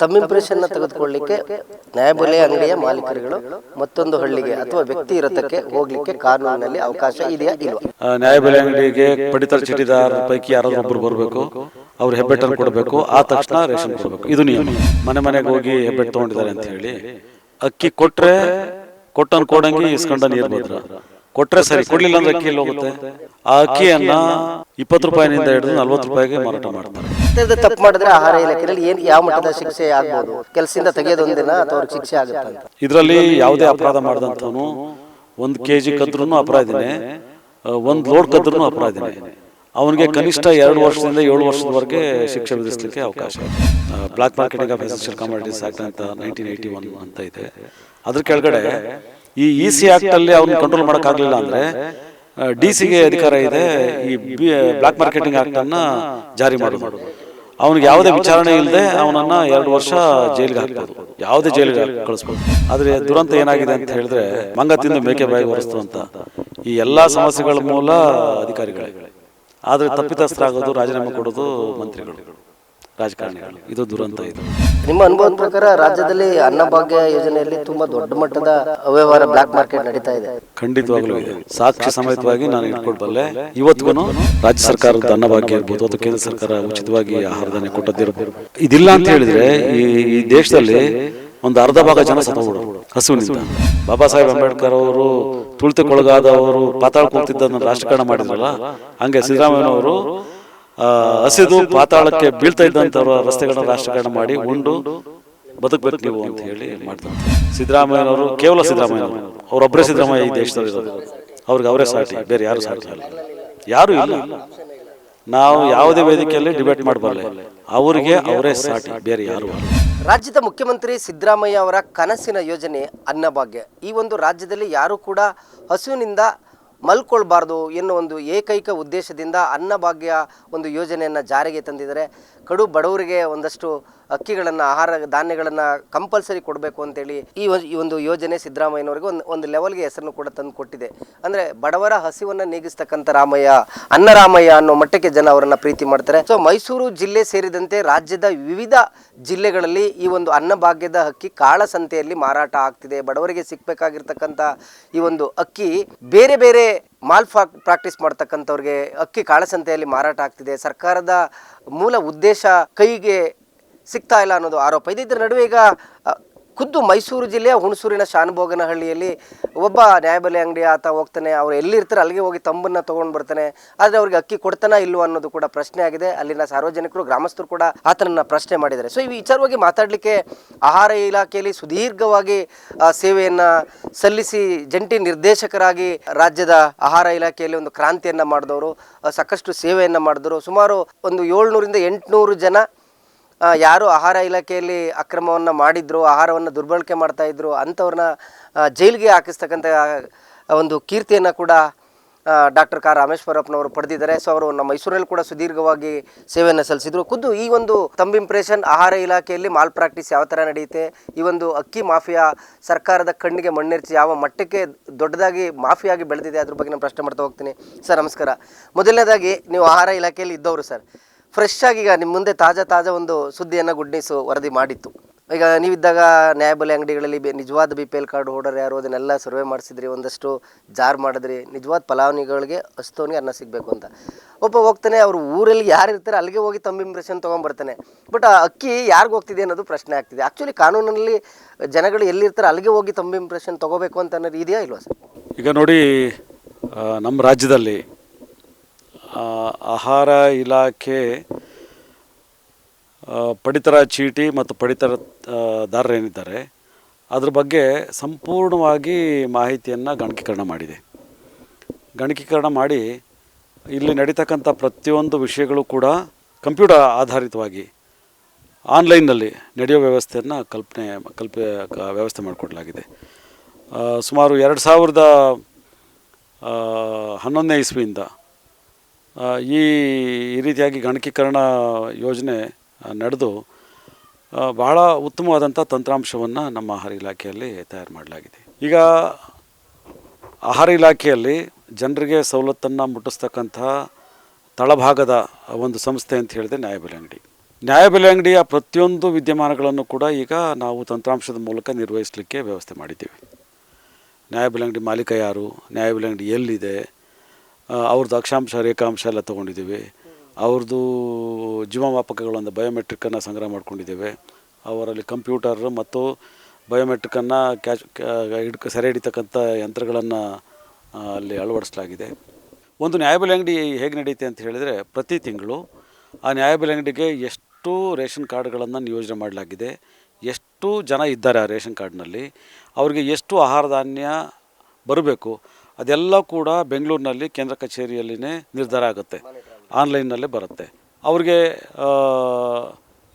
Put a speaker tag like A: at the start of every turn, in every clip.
A: ತಮ್ಮ ಇಂಪ್ರೆಷನ್ ತೆಗೆದುಕೊಳ್ಳಿಕ್ಕೆ ನ್ಯಾಯಬೆಲೆ ಅಂಗಡಿಯ ಮಾಲೀಕರುಗಳು ಮತ್ತೊಂದು ಹಳ್ಳಿಗೆ ಅಥವಾ ವ್ಯಕ್ತಿ ಇರತಕ್ಕೆ ಹೋಗ್ಲಿಕ್ಕೆ ಕಾನೂನಿನಲ್ಲಿ ಅವಕಾಶ ಇದೆಯಾ ಇಲ್ವಾ?
B: ಆ, ನ್ಯಾಯಬೆಲೆ ಅಂಗಡಿಗೆ ಪಡಿತರ ಚೀಟಿದಾರರ ಪೈಕಿ ಯಾರಾದ್ರೂ ಒಬ್ರು ಬರಬೇಕು ಅವ್ರು ಹೆಬ್ಬೆಟ್ಟನ್ನು ಕೊಡಬೇಕು ಆ ತಕ್ಷಣ ರೇಷನ್ ಕೊಡಬೇಕು. ಇದು ನಿಯಮ. ಮನೆ ಮನೆಗೆ ಹೋಗಿ ಹೆಬ್ಬೆಟ್ಟು ತಗೊಂಡಿದ್ದಾರೆ ಅಂತ ಹೇಳಿ ಅಕ್ಕಿ ಕೊಟ್ರೆ ಕೊಟ್ಟನ್ ಕೊಡಂಗಿ ಇಸ್ಕೊಂಡ ನೀರು ಬಂದ್ರ. ಕೊಟ್ರೆ ಸರಿ ಕೊಡ್ಲಿಲ್ಲ ಅಂದ್ರೆ ಅಕ್ಕಿ ಎಲ್ಲಿ ಹೋಗುತ್ತೆ? ಆ ಅಕ್ಕಿಯನ್ನ ಇಪ್ಪತ್ತು ರೂಪಾಯಿನಿಂದ ಹಿಡಿದು ನಲ್ವತ್ತು ರೂಪಾಯಿಗೆ ಮಾರಾಟ ಮಾಡ್ತಾರೆ.
A: ಇದು ತಪ್ಪು ಮಾಡಿದ್ರೆ ಆಹಾರ ಇಲಾಖೆಯಲ್ಲಿ ಏನ್ ಯಾವ ಮಟ್ಟದ ಶಿಕ್ಷೆ ಆಗ್ಬೋದು? ಕೆಲಸದಿಂದ ತೆಗೆಯೋದೊಂದಿನ ಅಥವಾ ಶಿಕ್ಷೆ ಆಗುತ್ತೆ
B: ಇದರಲ್ಲಿ ಯಾವುದೇ ಅಪರಾಧ ಮಾಡಿದಂಥವನು ಒಂದು ಕೆ ಜಿ ಕದ್ರೂ ಅಪರಾಧಿನೇ ಒಂದು ಲೋಡ್ ಕದ್ರೂ ಅಪರಾಧಿನೇ ಅವನಿಗೆ ಕನಿಷ್ಠ ಎರಡು ವರ್ಷದಿಂದ ಏಳು ವರ್ಷದವರೆಗೆ ಶಿಕ್ಷೆ ವಿಧಿಸಲಿಕ್ಕೆ ಅವಕಾಶ black marketing of essential commodities act ಅಂತ ನೈನ್ಟೀನ್ ಏಯ್ಟಿ ಒನ್ ಅಂತ ಇದೆ. ಅದ್ರ ಕೆಳಗಡೆ ಈ ಇ ಸಿ ಆಕ್ಟ್ ಅಲ್ಲಿ ಅವ್ನ ಕಂಟ್ರೋಲ್ ಮಾಡೋಕ್ಕಾಗಲಿಲ್ಲ ಅಂದರೆ ಡಿ ಸಿಗೆ ಅಧಿಕಾರ ಇದೆ. ಈ ಬ್ಲಾಕ್ ಮಾರ್ಕೆಟಿಂಗ್ ಆಕ್ಟ್ ಜಾರಿ ಜಾರಿ ಮಾಡೋದು. ಅವನಿಗೆ ಯಾವುದೇ ವಿಚಾರಣೆ ಇಲ್ಲದೆ ಅವನನ್ನ ಎರಡು ವರ್ಷ ಜೈಲಿಗೆ ಹಾಕ್ಬೋದು. ಯಾವುದೇ ಜೈಲಿಗೆ ಕಳಿಸ್ಬೋದು. ಆದ್ರೆ ದುರಂತ ಏನಾಗಿದೆ ಅಂತ ಹೇಳಿದ್ರೆ ಮಂಗ ತಿಂದು ಮೇಕೆ ಬಾಯಿ ಒರೆಸ್ತು ಅಂತ ಈ ಎಲ್ಲಾ ಸಮಸ್ಯೆಗಳ ಮೂಲ ಅಧಿಕಾರಿಗಳೇ. ಆದ್ರೆ ತಪ್ಪಿತಸ್ಥರಾಗೋದು ರಾಜೀನಾಮೆ ಕೊಡೋದು ಮಂತ್ರಿಗಳು. ರಾಜಕಾರಣಿಗಳು ಇದು ದುರಂತ ಇದು.
A: ನಿಮ್ಮ ಅನುಭವದ ಪ್ರಕಾರ ರಾಜ್ಯದಲ್ಲಿ ಅನ್ನಭಾಗ್ಯ ಯೋಜನೆಯಲ್ಲಿ ತುಂಬಾ ದೊಡ್ಡ ಮಟ್ಟದ ಅವ್ಯವಹಾರ ಬ್ಲಾಕ್ ಮಾರ್ಕೆಟ್ ನಡೀತಾ ಇದೆ.
B: ಖಂಡಿತವಾಗ್ಲೂ ಇದೆ. ಸಾಕ್ಷಿ ಸಮೇತವಾಗಿ ನಾನು ಇಟ್ಕೊಳ್ಬಲ್ಲೆ ಇವತ್ತಿಗೂ ರಾಜ್ಯ ಸರ್ಕಾರದ ಅನ್ನಭಾಗ್ಯ ಇರ್ಬೋದು ಅಥವಾ ಕೇಂದ್ರ ಸರ್ಕಾರ ಉಚಿತವಾಗಿ ಆಹಾರ ಧಾನ್ಯ ಕೊಟ್ಟದ್ದಿರಬಹುದು ಇದಿಲ್ಲ ಅಂತ ಹೇಳಿದ್ರೆ ಈ ಈ ದೇಶದಲ್ಲಿ ಒಂದು ಅರ್ಧ ಭಾಗ ಜನ ಸತ್ತೋಗ್ಬಿಡೋರು. ಹಸುವಿನಿಂದ. ಬಾಬಾ ಸಾಹೇಬ್ ಅಂಬೇಡ್ಕರ್ ಅವರು ತುಳಿತಕ್ಕೊಳಗಾದವರು ಪಾತಾಳ ಕೂಗ್ತಿದ್ದನ್ನು ರಾಜಕಾರಣ ಮಾಡಿದ್ರಲ್ಲ ಹಂಗೆ ಸಿದ್ದರಾಮಯ್ಯನವರು ಹಸಿದು ಪಾತಾಳಕ್ಕೆ ಬೀಳ್ತಾ ಇದ್ದಂಥವ್ರ ರಸ್ತೆಗಳನ್ನ ರಾಷ್ಟ್ರೀಕರಣ ಮಾಡಿ ಉಂಡು, ಬದುಕಬೇಕು ನೀವು ಅಂತ ಹೇಳಿ ಮಾಡ್ತಾರೆ. ಸಿದ್ದರಾಮಯ್ಯನವರು, ಕೇವಲ ಸಿದ್ದರಾಮಯ್ಯನವರು ಅವರೊಬ್ಬರೇ ಸಿದ್ದರಾಮಯ್ಯ ಈ ದೇಶದಲ್ಲಿ ಇರೋದು. ಅವ್ರಿಗೆ ಅವರೇ ಸಾಟಿ, ಬೇರೆ ಯಾರು ಸಾಟಿ ಅಲ್ಲ. ಯಾರು ಇಲ್ಲ. ನಾವು ಯಾವುದೇ ವೇದಿಕೆಯಲ್ಲಿ ಡಿಬೇಟ್ ಮಾಡಬಾರ್ದು ಅವರಿಗೆ ಅವರೇ ಸಾಟಿ, ಬೇರೆ ಯಾರು
A: ರಾಜ್ಯದ ಮುಖ್ಯಮಂತ್ರಿ ಸಿದ್ದರಾಮಯ್ಯ ಅವರ ಕನಸಿನ ಯೋಜನೆ ಅನ್ನಭಾಗ್ಯ. ಈ ಒಂದು ರಾಜ್ಯದಲ್ಲಿ ಯಾರು ಕೂಡ ಹಸುವಿನಿಂದ ಮಲ್ಕೊಳ್ಬಾರ್ದು ಎನ್ನುವ ಒಂದು ಏಕೈಕ ಉದ್ದೇಶದಿಂದ ಅನ್ನಭಾಗ್ಯ ಒಂದು ಯೋಜನೆಯನ್ನು ಜಾರಿಗೆ ತಂದಿದ್ದಾರೆ. ಕಡು ಬಡವರಿಗೆ ಒಂದಷ್ಟು ಅಕ್ಕಿಗಳನ್ನು, ಆಹಾರ ಧಾನ್ಯಗಳನ್ನು ಕಂಪಲ್ಸರಿ ಕೊಡಬೇಕು ಅಂತೇಳಿ ಈ ಈ ಒಂದು ಯೋಜನೆ ಸಿದ್ದರಾಮಯ್ಯನವರಿಗೆ ಒಂದು ಒಂದು ಲೆವೆಲ್ಗೆ ಹೆಸರನ್ನು ಕೂಡ ತಂದು ಕೊಟ್ಟಿದೆ. ಅಂದರೆ ಬಡವರ ಹಸಿವನ್ನು ನೀಗಿಸ್ತಕ್ಕಂಥ ರಾಮಯ್ಯ, ಅನ್ನರಾಮಯ್ಯ ಅನ್ನೋ ಮಟ್ಟಕ್ಕೆ ಜನ ಅವರನ್ನು ಪ್ರೀತಿ ಮಾಡ್ತಾರೆ. ಸೊ ಮೈಸೂರು ಜಿಲ್ಲೆ ಸೇರಿದಂತೆ ರಾಜ್ಯದ ವಿವಿಧ ಜಿಲ್ಲೆಗಳಲ್ಲಿ ಈ ಒಂದು ಅನ್ನಭಾಗ್ಯದ ಅಕ್ಕಿ ಕಾಳಸಂತೆಯಲ್ಲಿ ಮಾರಾಟ ಆಗ್ತಿದೆ. ಬಡವರಿಗೆ ಸಿಕ್ಕಬೇಕಾಗಿರ್ತಕ್ಕಂಥ ಈ ಒಂದು ಅಕ್ಕಿ ಬೇರೆ ಬೇರೆ ಮಾಲ್ ಪ್ರಾಕ್ಟೀಸ್ ಮಾಡ್ತಕ್ಕಂಥವ್ರಿಗೆ ಅಕ್ಕಿ ಕಾಳಸಂತೆಯಲ್ಲಿ ಮಾರಾಟ ಆಗ್ತಿದೆ. ಸರ್ಕಾರದ ಮೂಲ ಉದ್ದೇಶ ಕೈಗೆ ಸಿಗ್ತಾ ಇಲ್ಲ ಅನ್ನೋದು ಆರೋಪ. ಇದೆ ಇದರ ನಡುವೆ ಈಗ ಖುದ್ದು ಮೈಸೂರು ಜಿಲ್ಲೆಯ ಹುಣಸೂರಿನ ಶಾನುಭೋಗನಹಳ್ಳಿಯಲ್ಲಿ ಒಬ್ಬ ನ್ಯಾಯಬೆಲೆ ಅಂಗಡಿ ಆತ ಹೋಗ್ತಾನೆ. ಅವ್ರು ಎಲ್ಲಿರ್ತಾರೆ ಅಲ್ಲಿಗೆ ಹೋಗಿ ತಂಬನ್ನು ತೊಗೊಂಡು ಬರ್ತಾನೆ. ಆದರೆ ಅವ್ರಿಗೆ ಅಕ್ಕಿ ಕೊಡ್ತಾನ ಇಲ್ವೋ ಅನ್ನೋದು ಕೂಡ ಪ್ರಶ್ನೆ ಆಗಿದೆ. ಅಲ್ಲಿನ ಸಾರ್ವಜನಿಕರು, ಗ್ರಾಮಸ್ಥರು ಕೂಡ ಆತನನ್ನ ಪ್ರಶ್ನೆ ಮಾಡಿದ್ದಾರೆ. ಸೊ ಈ ವಿಚಾರವಾಗಿ ಮಾತಾಡಲಿಕ್ಕೆ ಆಹಾರ ಇಲಾಖೆಯಲ್ಲಿ ಸುದೀರ್ಘವಾಗಿ ಸೇವೆಯನ್ನು ಸಲ್ಲಿಸಿ ಜಂಟಿ ನಿರ್ದೇಶಕರಾಗಿ ರಾಜ್ಯದ ಆಹಾರ ಇಲಾಖೆಯಲ್ಲಿ ಒಂದು ಕ್ರಾಂತಿಯನ್ನ ಮಾಡಿದವರು ಸಾಕಷ್ಟು ಸೇವೆಯನ್ನು ಮಾಡಿದರು. ಸುಮಾರು ಒಂದು ಏಳ್ನೂರಿಂದ ಎಂಟುನೂರು ಜನ ಯಾರು ಆಹಾರ ಇಲಾಖೆಯಲ್ಲಿ ಅಕ್ರಮವನ್ನು ಮಾಡಿದ್ರು, ಆಹಾರವನ್ನು ದುರ್ಬಳಕೆ ಮಾಡ್ತಾ ಇದ್ರು, ಅಂಥವ್ರನ್ನ ಜೈಲಿಗೆ ಹಾಕಿಸ್ತಕ್ಕಂಥ ಒಂದು ಕೀರ್ತಿಯನ್ನು ಕೂಡ ಡಾಕ್ಟರ್ ಕ. ರಾಮೇಶ್ವರಪ್ಪನವರು ಪಡೆದಿದ್ದಾರೆ. ಸೊ, ಅವರು ನಮ್ಮ ಮೈಸೂರಲ್ಲಿ ಕೂಡ ಸುದೀರ್ಘವಾಗಿ ಸೇವೆಯನ್ನು ಸಲ್ಲಿಸಿದ್ರು. ಖುದ್ದು ಈ ಒಂದು ತಂಬ್ ಇಂಪ್ರೆಷನ್ ಆಹಾರ ಇಲಾಖೆಯಲ್ಲಿ ಮಾಲ್ ಪ್ರಾಕ್ಟೀಸ್ ಯಾವ ಥರ ನಡೆಯುತ್ತೆ? ಈ ಒಂದು ಅಕ್ಕಿ ಮಾಫಿಯಾ ಸರ್ಕಾರದ ಕಣ್ಣಿಗೆ ಮಣ್ಣೆರ್ಚಿ ಯಾವ ಮಟ್ಟಕ್ಕೆ ದೊಡ್ಡದಾಗಿ ಮಾಫಿಯಾಗಿ ಬೆಳೆದಿದೆ ಅದ್ರ ಬಗ್ಗೆ ನಾನು ಪ್ರಶ್ನೆ ಮಾಡ್ತಾ ಹೋಗ್ತೀನಿ. ಸರ್, ನಮಸ್ಕಾರ. ಮೊದಲನೇದಾಗಿ ನೀವು ಆಹಾರ ಇಲಾಖೆಯಲ್ಲಿ ಇದ್ದವರು ಸರ್. ಫ್ರೆಶ್ ಆಗಿ ಈಗ ನಿಮ್ಮ ಮುಂದೆ ತಾಜಾ ತಾಜಾ ಒಂದು ಸುದ್ದಿಯನ್ನು ಗುಡ್ ನ್ಯೂಸ್ ವರದಿ ಮಾಡಿತ್ತು. ಈಗ ನೀವಿದ್ದಾಗ ನ್ಯಾಯಬೆಲೆ ಅಂಗಡಿಗಳಲ್ಲಿ ನಿಜವಾದ B P L card holder ಯಾರು ಅದನ್ನೆಲ್ಲ ಸರ್ವೆ ಮಾಡಿಸಿದ್ರಿ, ಒಂದಷ್ಟು ಜಾರ್ ಮಾಡಿದ್ರಿ, ನಿಜವಾದ ಫಲಾನುಭವಿಗಳಿಗೆ ಅಷ್ಟೋನಿಗೆ ಅನ್ನ ಸಿಗಬೇಕು ಅಂತ. ಒಬ್ಬ ಹೋಗ್ತಾನೆ, ಅವ್ರ ಊರಲ್ಲಿ ಯಾರು ಇರ್ತಾರೆ, ಅಲ್ಲಿಗೆ ಹೋಗಿ ತಮ್ಮ ಇಂಪ್ರೆಷನ್ ತೊಗೊಂಬರ್ತಾನೆ ಬಟ್ ಆ ಅಕ್ಕಿ ಯಾರಿಗೆ ಹೋಗ್ತಿದೆ ಅನ್ನೋದು ಪ್ರಶ್ನೆ ಆಗ್ತಿದೆ. ಆ್ಯಕ್ಚುಲಿ ಕಾನೂನಲ್ಲಿ ಜನಗಳು ಎಲ್ಲಿರ್ತಾರೆ, ಅಲ್ಲಿಗೆ ಹೋಗಿ ತಮ್ಮ ಇಂಪ್ರೆಷನ್ ತೊಗೋಬೇಕು ಅಂತ ಅನ್ನೋದು ಇದೆಯಾ ಇಲ್ವಾ ಸರ್?
B: ಈಗ ನೋಡಿ ನಮ್ಮ ರಾಜ್ಯದಲ್ಲಿ ಆಹಾರ ಇಲಾಖೆ ಪಡಿತರ ಚೀಟಿ ಮತ್ತು ಪಡಿತರ ದಾರರೇನಿದ್ದಾರೆ ಅದ್ರ ಬಗ್ಗೆ ಸಂಪೂರ್ಣವಾಗಿ ಮಾಹಿತಿಯನ್ನು ಗಣಕೀಕರಣ ಮಾಡಿದೆ. ಗಣಕೀಕರಣ ಮಾಡಿ ಇಲ್ಲಿ ನಡೀತಕ್ಕಂಥ ಪ್ರತಿಯೊಂದು ವಿಷಯಗಳು ಕೂಡ ಕಂಪ್ಯೂಟರ್ ಆಧಾರಿತವಾಗಿ ಆನ್ಲೈನ್ನಲ್ಲಿ ನಡೆಯೋ ವ್ಯವಸ್ಥೆಯನ್ನು ಕಲ್ಪನೆ, ಕಲ್ಪ ವ್ಯವಸ್ಥೆ ಮಾಡಿಕೊಡಲಾಗಿದೆ. ಸುಮಾರು ಎರಡು ಸಾವಿರದ ಹನ್ನೊಂದನೇ ಇಸ್ವಿಯಿಂದ ಈ ಈ ರೀತಿಯಾಗಿ ಗಣಕೀಕರಣ ಯೋಜನೆ ನಡೆದು ಭಾಳ ಉತ್ತಮವಾದಂಥ ತಂತ್ರಾಂಶವನ್ನು ನಮ್ಮ ಆಹಾರ ಇಲಾಖೆಯಲ್ಲಿ ತಯಾರು ಮಾಡಲಾಗಿದೆ. ಈಗ ಆಹಾರ ಇಲಾಖೆಯಲ್ಲಿ ಜನರಿಗೆ ಸವಲತ್ತನ್ನು ಮುಟ್ಟಿಸ್ತಕ್ಕಂಥ ತಳಭಾಗದ ಒಂದು ಸಂಸ್ಥೆ ಅಂತ ಹೇಳಿದೆ ನ್ಯಾಯಬೆಲೆ ಅಂಗಡಿ. ನ್ಯಾಯಬೆಲೆ ಅಂಗಡಿಯ ಪ್ರತಿಯೊಂದು ವಿದ್ಯಮಾನಗಳನ್ನು ಕೂಡ ಈಗ ನಾವು ತಂತ್ರಾಂಶದ ಮೂಲಕ ನಿರ್ವಹಿಸಲಿಕ್ಕೆ ವ್ಯವಸ್ಥೆ ಮಾಡಿದ್ದೀವಿ. ನ್ಯಾಯಬೆಲೆ ಅಂಗಡಿ ಮಾಲೀಕ ಯಾರು? ನ್ಯಾಯಬೆಲೆ ಅಂಗಡಿ ಎಲ್ಲಿದೆ? ಅವ್ರದ್ದು ಅಕ್ಷಾಂಶ, ರೇಖಾಂಶ ಎಲ್ಲ ತೊಗೊಂಡಿದ್ದೀವಿ. ಅವ್ರದ್ದು ಜೀವಮಾಪಕಗಳೊಂದು ಬಯೋಮೆಟ್ರಿಕ್ಕನ್ನು ಸಂಗ್ರಹ ಮಾಡ್ಕೊಂಡಿದ್ದೇವೆ. ಅವರಲ್ಲಿ ಕಂಪ್ಯೂಟರ್ ಮತ್ತು ಬಯೋಮೆಟ್ರಿಕ್ಕನ್ನು ಕ್ಯಾಚ್ ಹಿಡ್ಕ, ಸೆರೆ ಹಿಡಿತಕ್ಕಂಥ ಯಂತ್ರಗಳನ್ನು ಅಲ್ಲಿ ಅಳವಡಿಸಲಾಗಿದೆ. ಒಂದು ನ್ಯಾಯಬೆಲೆ ಅಂಗಡಿ ಹೇಗೆ ನಡೆಯುತ್ತೆ ಅಂತ ಹೇಳಿದರೆ, ಪ್ರತಿ ತಿಂಗಳು ಆ ನ್ಯಾಯಬೆಲೆ ಅಂಗಡಿಗೆ ಎಷ್ಟು ರೇಷನ್ ಕಾರ್ಡ್ಗಳನ್ನು ನಿಯೋಜನೆ ಮಾಡಲಾಗಿದೆ. ಎಷ್ಟು ಜನ ಇದ್ದಾರೆ ಆ ರೇಷನ್ ಕಾರ್ಡ್ನಲ್ಲಿ. ಅವರಿಗೆ ಎಷ್ಟು ಆಹಾರ ಧಾನ್ಯ ಬರಬೇಕು ಅದೆಲ್ಲ ಕೂಡ ಬೆಂಗಳೂರಿನಲ್ಲಿ ಕೇಂದ್ರ ಕಚೇರಿಯಲ್ಲಿನೇ ನಿರ್ಧಾರ ಆಗುತ್ತೆ. ಆನ್ಲೈನ್ನಲ್ಲೇ ಬರುತ್ತೆ. ಅವ್ರಿಗೆ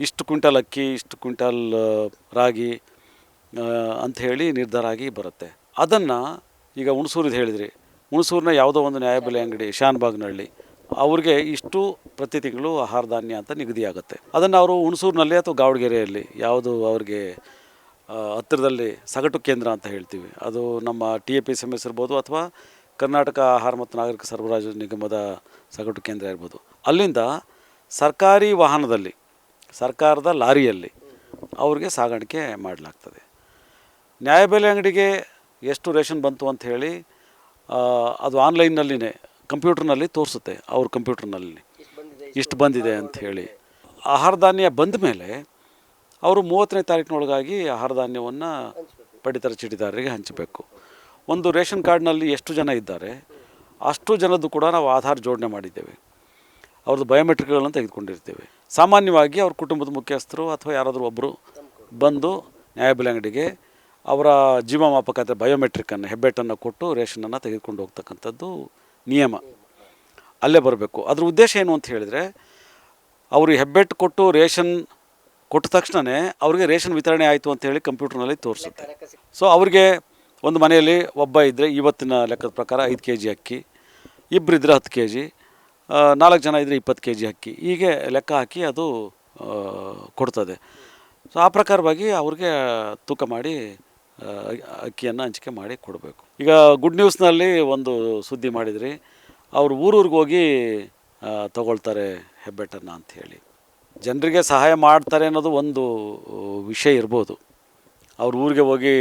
B: ಇಷ್ಟು ಕ್ವಿಂಟಲ್ ಅಕ್ಕಿ, ಇಷ್ಟು ಕ್ವಿಂಟಲ್ ರಾಗಿ ಅಂತ ಹೇಳಿ ನಿರ್ಧಾರ ಆಗಿ ಬರುತ್ತೆ. ಅದನ್ನು ಈಗ ಹುಣಸೂರಿದು ಹೇಳಿದ್ರಿ. ಹುಣಸೂರಿನ ಯಾವುದೋ ಒಂದು ನ್ಯಾಯಬೆಲೆ ಅಂಗಡಿ, ಶಾನ್ಬಾಗ್ನಹಳ್ಳಿ, ಅವ್ರಿಗೆ ಇಷ್ಟು ಪ್ರತಿ ತಿಂಗಳು ಆಹಾರ ಧಾನ್ಯ ಅಂತ ನಿಗದಿಯಾಗುತ್ತೆ. ಅದನ್ನು ಅವರು ಹುಣಸೂರಿನಲ್ಲಿ ಅಥವಾ ಗಾವಣಗೆರೆಯಲ್ಲಿ ಯಾವುದು ಅವ್ರಿಗೆ ಹತ್ತಿರದಲ್ಲಿ ಸಗಟು ಕೇಂದ್ರ ಅಂತ ಹೇಳ್ತೀವಿ. ಅದು ನಮ್ಮ T A P S M S ಇರ್ಬೋದು ಅಥವಾ ಕರ್ನಾಟಕ ಆಹಾರ ಮತ್ತು ನಾಗರಿಕ ಸರಬರಾಜು ನಿಗಮದ ಸಗಟು ಕೇಂದ್ರ ಇರ್ಬೋದು. ಅಲ್ಲಿಂದ ಸರ್ಕಾರಿ ವಾಹನದಲ್ಲಿ ಸರ್ಕಾರದ ಲಾರಿಯಲ್ಲಿ ಅವ್ರಿಗೆ ಸಾಗಾಣಿಕೆ ಮಾಡಲಾಗ್ತದೆ. ನ್ಯಾಯಬೆಲೆ ಅಂಗಡಿಗೆ ಎಷ್ಟು ರೇಷನ್ ಬಂತು ಅಂತ ಹೇಳಿ ಅದು ಆನ್ಲೈನ್ನಲ್ಲಿನೇ ಕಂಪ್ಯೂಟರ್ನಲ್ಲಿ ತೋರಿಸುತ್ತೆ ಅವ್ರ ಕಂಪ್ಯೂಟರ್ನಲ್ಲಿ. ಇಷ್ಟು ಬಂದಿದೆ ಅಂತ ಹೇಳಿ. ಆಹಾರ ಧಾನ್ಯ ಬಂದ ಮೇಲೆ ಅವರು ಮೂವತ್ತನೇ ತಾರೀಕಿನೊಳಗಾಗಿ ಆಹಾರ ಧಾನ್ಯವನ್ನು ಪಡಿತರ ಚೀಟಿದಾರರಿಗೆ ಹಂಚಬೇಕು. ಒಂದು ರೇಷನ್ ಕಾರ್ಡ್ನಲ್ಲಿ ಎಷ್ಟು ಜನ ಇದ್ದಾರೆ, ಅಷ್ಟು ಜನದ್ದು ಕೂಡ ನಾವು ಆಧಾರ್ ಜೋಡಣೆ ಮಾಡಿದ್ದೇವೆ. ಅವ್ರದ್ದು ಬಯೋಮೆಟ್ರಿಕ್ಗಳನ್ನು ತೆಗೆದುಕೊಂಡಿರ್ತೇವೆ. ಸಾಮಾನ್ಯವಾಗಿ ಅವ್ರ ಕುಟುಂಬದ ಮುಖ್ಯಸ್ಥರು ಅಥವಾ ಯಾರಾದರೂ ಒಬ್ಬರು ಬಂದು ನ್ಯಾಯಬೆಲೆ ಅಂಗಡಿಗೆ ಅವರ ಜೀವಮಾಪಕ ಅಂದರೆ ಬಯೋಮೆಟ್ರಿಕ್ಕನ್ನು ಹೆಬ್ಬೆಟ್ಟನ್ನು ಕೊಟ್ಟು ರೇಷನನ್ನು ತೆಗೆದುಕೊಂಡು ಹೋಗ್ತಕ್ಕಂಥದ್ದು ನಿಯಮ. ಅಲ್ಲೇ ಬರಬೇಕು. ಅದ್ರ ಉದ್ದೇಶ ಏನು ಅಂತ ಹೇಳಿದರೆ ಅವರು ಹೆಬ್ಬೆಟ್ಟು ಕೊಟ್ಟು ರೇಷನ್ ಕೊಟ್ಟ ತಕ್ಷಣವೇ ಅವ್ರಿಗೆ ರೇಷನ್ ವಿತರಣೆ ಆಯಿತು ಅಂತ ಹೇಳಿ ಕಂಪ್ಯೂಟರ್ನಲ್ಲಿ ತೋರಿಸುತ್ತೆ. ಸೊ ಅವ್ರಿಗೆ ಒಂದು ಮನೆಯಲ್ಲಿ ಒಬ್ಬ ಇದ್ದರೆ ಇವತ್ತಿನ ಲೆಕ್ಕದ ಪ್ರಕಾರ ಐದು ಕೆ ಜಿ ಅಕ್ಕಿ ಇಬ್ಬರಿದ್ದರೆ ಹತ್ತು ಕೆ ಜಿ ನಾಲ್ಕು ಜನ ಇದ್ದರೆ ಇಪ್ಪತ್ತು ಕೆ ಜಿ ಅಕ್ಕಿ. ಹೀಗೆ ಲೆಕ್ಕ ಹಾಕಿ ಅದು ಕೊಡ್ತದೆ. ಸೊ ಆ ಪ್ರಕಾರವಾಗಿ ಅವ್ರಿಗೆ ತೂಕ ಮಾಡಿ ಅಕ್ಕಿಯನ್ನು ಹಂಚಿಕೆ ಮಾಡಿ ಕೊಡಬೇಕು. ಈಗ ಗುಡ್ ನ್ಯೂಸ್ನಲ್ಲಿ ಒಂದು ಸುದ್ದಿ ಮಾಡಿದ್ರಿ. ಅವರು ಊರೂರಿಗೆ ಹೋಗಿ ತಗೊಳ್ತಾರೆ ಹೆಬ್ಬೆಟ್ಟನ್ನು ಅಂಥೇಳಿ ಜನರಿಗೆ ಸಹಾಯ ಮಾಡ್ತಾರೆ ಅನ್ನೋದು ಒಂದು ವಿಷಯ ಇರ್ಬೋದು. ಅವ್ರ ಊರಿಗೆ ಹೋಗಿ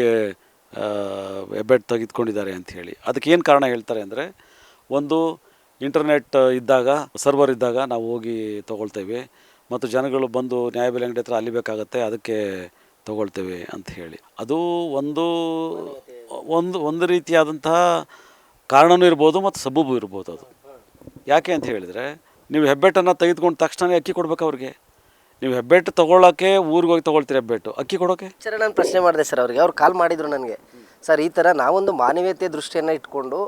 B: ಹೆಬ್ಬೆಟ್ಟು ತೆಗೆದುಕೊಂಡಿದ್ದಾರೆ ಅದಕ್ಕೆ ಏನು ಕಾರಣ ಹೇಳ್ತಾರೆ ಅಂದರೆ, ಒಂದು ಇಂಟರ್ನೆಟ್ ಇದ್ದಾಗ, ಸರ್ವರ್ ಇದ್ದಾಗ ನಾವು ಹೋಗಿ ತೊಗೊಳ್ತೇವೆ ಮತ್ತು ಜನಗಳು ಬಂದು ನ್ಯಾಯಬೆಲೆ ಅಂಗಡಿ ಹತ್ರ ಅಲಿಬೇಕಾಗತ್ತೆ ಅದಕ್ಕೆ ತೊಗೊಳ್ತೇವೆ ಅಂತ ಹೇಳಿ. ಅದು ಒಂದು ಒಂದು ಒಂದು ರೀತಿಯಾದಂತಹ ಕಾರಣವೂ ಇರ್ಬೋದು ಮತ್ತು ಸಬೂಬು ಇರ್ಬೋದು ಅದು. ಯಾಕೆ ಅಂತ ಹೇಳಿದರೆ, ನೀವು ಹೆಬ್ಬೆಟ್ಟನ್ನು ತೆಗೆದುಕೊಂಡು ತಕ್ಷಣ ಅಕ್ಕಿ ಕೊಡ್ಬೇಕು ಅವ್ರಿಗೆ. ನೀವು ಹೆಬ್ಬೆಟ್ಟು ತೊಗೊಳಕ್ಕೆ ಊರಿಗೆ ಹೋಗಿ ತೊಗೊಳ್ತೀರಿ ಹೆಬ್ಬೆಟ್ಟು ಅಕ್ಕಿ ಕೊಡೋಕೆ?
A: ಸರ್, ನಾನು ಪ್ರಶ್ನೆ ಮಾಡಿದೆ ಸರ್ ಅವ್ರಿಗೆ. ಅವ್ರು ಕಾಲ್ ಮಾಡಿದ್ರು ನನಗೆ. ಸರ್, ಈ ಥರ ನಾವೊಂದು ಮಾನವೀಯತೆ ದೃಷ್ಟಿಯನ್ನು ಇಟ್ಕೊಂಡು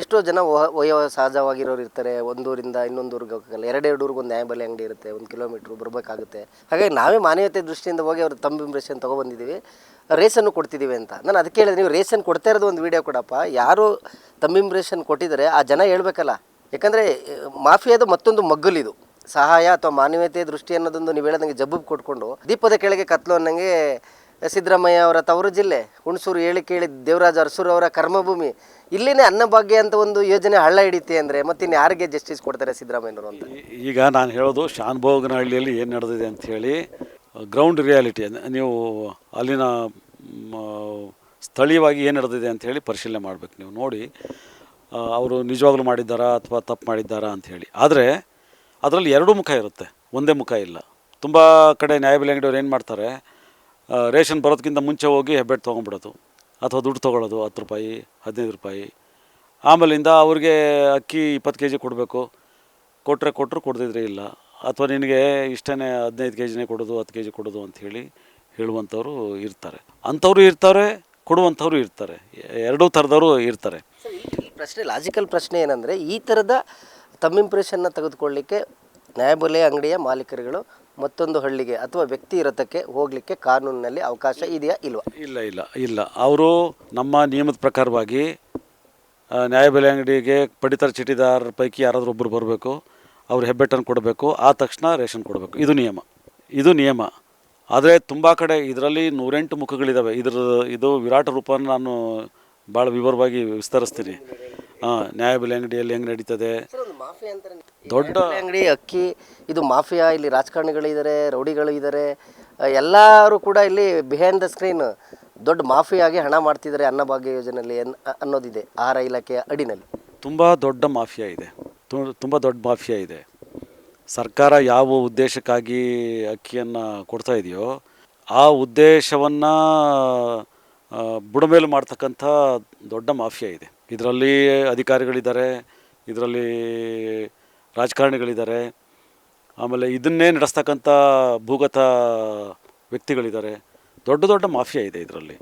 A: ಎಷ್ಟೋ ಜನ ವಯೋ ಸಹಜವಾಗಿರೋರು ಇರ್ತಾರೆ. ಒಂದೂರಿಂದ ಇನ್ನೊಂದು ಊರಿಗೆ ಹೋಗಲ್ಲ ಎರಡೆರಡು ಊರಿಗೆ ಒಂದು ನ್ಯಾಯಬೆಲೆ ಅಂಗಡಿ ಇರುತ್ತೆ. ಒಂದು ಕಿಲೋಮೀಟ್ರ್ ಬರಬೇಕಾಗುತ್ತೆ. ಹಾಗಾಗಿ ನಾವೇ ಮಾನವೀಯತೆ ದೃಷ್ಟಿಯಿಂದ ಹೋಗಿ ಅವ್ರ ತಂಬಿ ಇಂಪ್ರೆಷನ್ ತೊಗೊಬಂದಿದ್ದೀವಿ ರೇಷನ್ನು ಕೊಡ್ತಿದ್ದೀವಿ ಅಂತ. ನಾನು ಅದಕ್ಕೆ ಹೇಳಿದೆ, ನೀವು ರೇಷನ್ ಕೊಡ್ತಾ ಇರೋದು ಒಂದು ವೀಡಿಯೋ ಕೊಡಪ್ಪ. ಯಾರು ತಂಬಿ ಇಂಪ್ರೆಷನ್ ಕೊಟ್ಟಿದ್ದಾರೆ, ಆ ಜನ ಹೇಳ್ಬೇಕಲ್ಲ. ಯಾಕಂದರೆ, ಮಾಫಿಯಾದ ಮತ್ತೊಂದು ಮಗ್ಗಲಿದು. ಸಹಾಯ ಅಥವಾ ಮಾನವೀಯತೆ ದೃಷ್ಟಿ ಅನ್ನೋದೊಂದು ನೀವು ಹೇಳೋದಂಗೆ ಜಬ್ಬು ಕೊಟ್ಕೊಂಡು ದೀಪದ ಕೆಳಗೆ ಕತ್ಲು ಅನ್ನಂಗೆ ಸಿದ್ದರಾಮಯ್ಯ ಅವರ ತವರು ಜಿಲ್ಲೆ, ಹುಣಸೂರು ಹೇಳಿ ಕೇಳಿ ದೇವರಾಜ ಅರಸೂರು ಅವರ ಕರ್ಮಭೂಮಿ. ಇಲ್ಲಿನೇ ಅನ್ನಭಾಗ್ಯ ಅಂತ ಒಂದು ಯೋಜನೆ ಹಳ್ಳ ಹಿಡಿತೆ ಅಂದರೆ ಮತ್ತಿನ್ನು ಯಾರಿಗೆ ಜಸ್ಟಿಸ್ ಕೊಡ್ತಾರೆ ಸಿದ್ದರಾಮಯ್ಯನವರು ಅಂತ?
B: ಈಗ ನಾನು ಹೇಳೋದು ಶಾನ್ಭೋಗನಹಳ್ಳಿಯಲ್ಲಿ ಏನು ನಡೆದಿದೆ ಅಂಥೇಳಿ ಗ್ರೌಂಡ್ ರಿಯಾಲಿಟಿ ನೀವು ಅಲ್ಲಿನ ಸ್ಥಳೀಯವಾಗಿ ಏನು ನಡೆದಿದೆ ಅಂಥೇಳಿ ಪರಿಶೀಲನೆ ಮಾಡಬೇಕು ನೀವು ನೋಡಿ. ಅವರು ನಿಜವಾಗ್ಲೂ ಮಾಡಿದ್ದಾರಾ ಅಥವಾ ತಪ್ಪು ಮಾಡಿದ್ದಾರಾ ಅಂಥೇಳಿ ಆದರೆ ಅದರಲ್ಲಿ ಎರಡೂ ಮುಖ ಇರುತ್ತೆ, ಒಂದೇ ಮುಖ ಇಲ್ಲ. ತುಂಬ ಕಡೆ ನ್ಯಾಯಬೆಲೆ ಅಂಗಡಿಯವ್ರು ಏನು ಮಾಡ್ತಾರೆ ರೇಷನ್ ಬರೋದಕ್ಕಿಂತ ಮುಂಚೆ ಹೋಗಿ ಹೆಬ್ಬೆಟ್ಟು ತೊಗೊಂಡ್ಬಿಡೋದು, ಅಥವಾ ದುಡ್ಡು ತೊಗೊಳೋದು ಹತ್ತು ರೂಪಾಯಿ, ಹದಿನೈದು ರೂಪಾಯಿ. ಆಮೇಲಿಂದ ಅವ್ರಿಗೆ ಅಕ್ಕಿ ಇಪ್ಪತ್ತು ಕೆ ಜಿ ಕೊಡಬೇಕು ಕೊಟ್ಟರೆ ಕೊಟ್ಟರು ಕೊಡದಿದ್ರೆ ಇಲ್ಲ. ಅಥವಾ ನಿನಗೆ ಇಷ್ಟೇ ಹದಿನೈದು ಕೆ ಜಿನೇ ಕೊಡೋದು, ಹತ್ತು ಕೆ ಜಿ ಕೊಡೋದು ಅಂಥೇಳಿ ಹೇಳುವಂಥವ್ರು ಇರ್ತಾರೆ. ಅಂಥವ್ರು ಇರ್ತಾರೆ, ಕೊಡುವಂಥವ್ರು ಇರ್ತಾರೆ. ಎರಡೂ ಥರದವರು ಇರ್ತಾರೆ.
A: ಪ್ರಶ್ನೆ ಲಾಜಿಕಲ್ ಪ್ರಶ್ನೆ ಏನಂದರೆ, ಈ ಥರದ ತಮ್ಮ ಇಂಪ್ರೆಷನ್ನ ತೆಗೆದುಕೊಳ್ಳಿಕ್ಕೆ ನ್ಯಾಯಬೆಲೆ, ಅಂಗಡಿಯ ಮಾಲೀಕರುಗಳು ಮತ್ತೊಂದು ಹಳ್ಳಿಗೆ ಅಥವಾ ವ್ಯಕ್ತಿ ಇರತಕ್ಕೆ ಹೋಗಲಿಕ್ಕೆ ಕಾನೂನಿನಲ್ಲಿ ಅವಕಾಶ ಇದೆಯಾ ಇಲ್ವಾ?
B: ಇಲ್ಲ ಇಲ್ಲ ಇಲ್ಲ. ಅವರು ನಮ್ಮ ನಿಯಮದ ಪ್ರಕಾರವಾಗಿ ನ್ಯಾಯಬೆಲೆ ಅಂಗಡಿಗೆ ಪಡಿತರ ಚೀಟಿದಾರರ ಪೈಕಿ ಯಾರಾದರೂ ಒಬ್ಬರು ಬರಬೇಕು, ಅವ್ರು ಹೆಬ್ಬೆಟ್ಟನ್ನು ಕೊಡಬೇಕು, ಆ ತಕ್ಷಣ ರೇಷನ್ ಕೊಡಬೇಕು. ಇದು ನಿಯಮ. ಇದು ನಿಯಮ. ಆದರೆ ತುಂಬ ಕಡೆ ಇದರಲ್ಲಿ ನೂರೆಂಟು ಮುಖಗಳಿದ್ದಾವೆ ಇದ್ರ, ಇದು ವಿರಾಟ ರೂಪವನ್ನು ನಾನು ಭಾಳ ವಿವರವಾಗಿ ವಿಸ್ತರಿಸ್ತೀನಿ. ಹಾಂ ನ್ಯಾಯಬೆಲೆ ಅಂಗಡಿಯಲ್ಲಿ ಹೆಂಗೆ ನಡೀತದೆ? ದೊಡ್ಡ
A: ಅಂಗಡಿ ಅಕ್ಕಿ ಇದು ಮಾಫಿಯಾ ಇಲ್ಲಿ ರಾಜಕಾರಣಿಗಳಿದ್ದಾರೆ ರೌಡಿಗಳು ಇದ್ದಾರೆ ಎಲ್ಲರೂ ಕೂಡ ಇಲ್ಲಿ ಬಿಹೈಂಡ್ ದ ಸ್ಕ್ರೀನ್ ದೊಡ್ಡ ಮಾಫಿಯಾಗಿ ಹಣ ಮಾಡ್ತಿದ್ದಾರೆ ಅನ್ನಭಾಗ್ಯ ಯೋಜನೆಯಲ್ಲಿ ಅನ್- ಅನ್ನೋದಿದೆ ಆಹಾರ ಇಲಾಖೆಯ ಅಡಿನಲ್ಲಿ.
B: ತುಂಬ ದೊಡ್ಡ ಮಾಫಿಯಾ ಇದೆ. ತುಂಬ ದೊಡ್ಡ ಮಾಫಿಯಾ ಇದೆ. ಸರ್ಕಾರ ಯಾವ ಉದ್ದೇಶಕ್ಕಾಗಿ ಅಕ್ಕಿಯನ್ನು ಕೊಡ್ತಾ ಇದೆಯೋ ಆ ಉದ್ದೇಶವನ್ನು ಬುಡಮೇಲು ಮಾಡ್ತಕ್ಕಂಥ ದೊಡ್ಡ ಮಾಫಿಯಾ ಇದೆ. ಇದರಲ್ಲಿ ಅಧಿಕಾರಿಗಳಿದ್ದಾರೆ ಇದರಲ್ಲಿ ರಾಜಕಾರಣಿಗಳಿದ್ದಾರೆ. ಆಮೇಲೆ ಇದನ್ನೇ ನಡೆಸ್ತಕ್ಕಂಥ ಭೂಗತ ವ್ಯಕ್ತಿಗಳಿದ್ದಾರೆ. ದೊಡ್ಡ ದೊಡ್ಡ ಮಾಫಿಯಾ ಇದೆ ಇದರಲ್ಲಿ.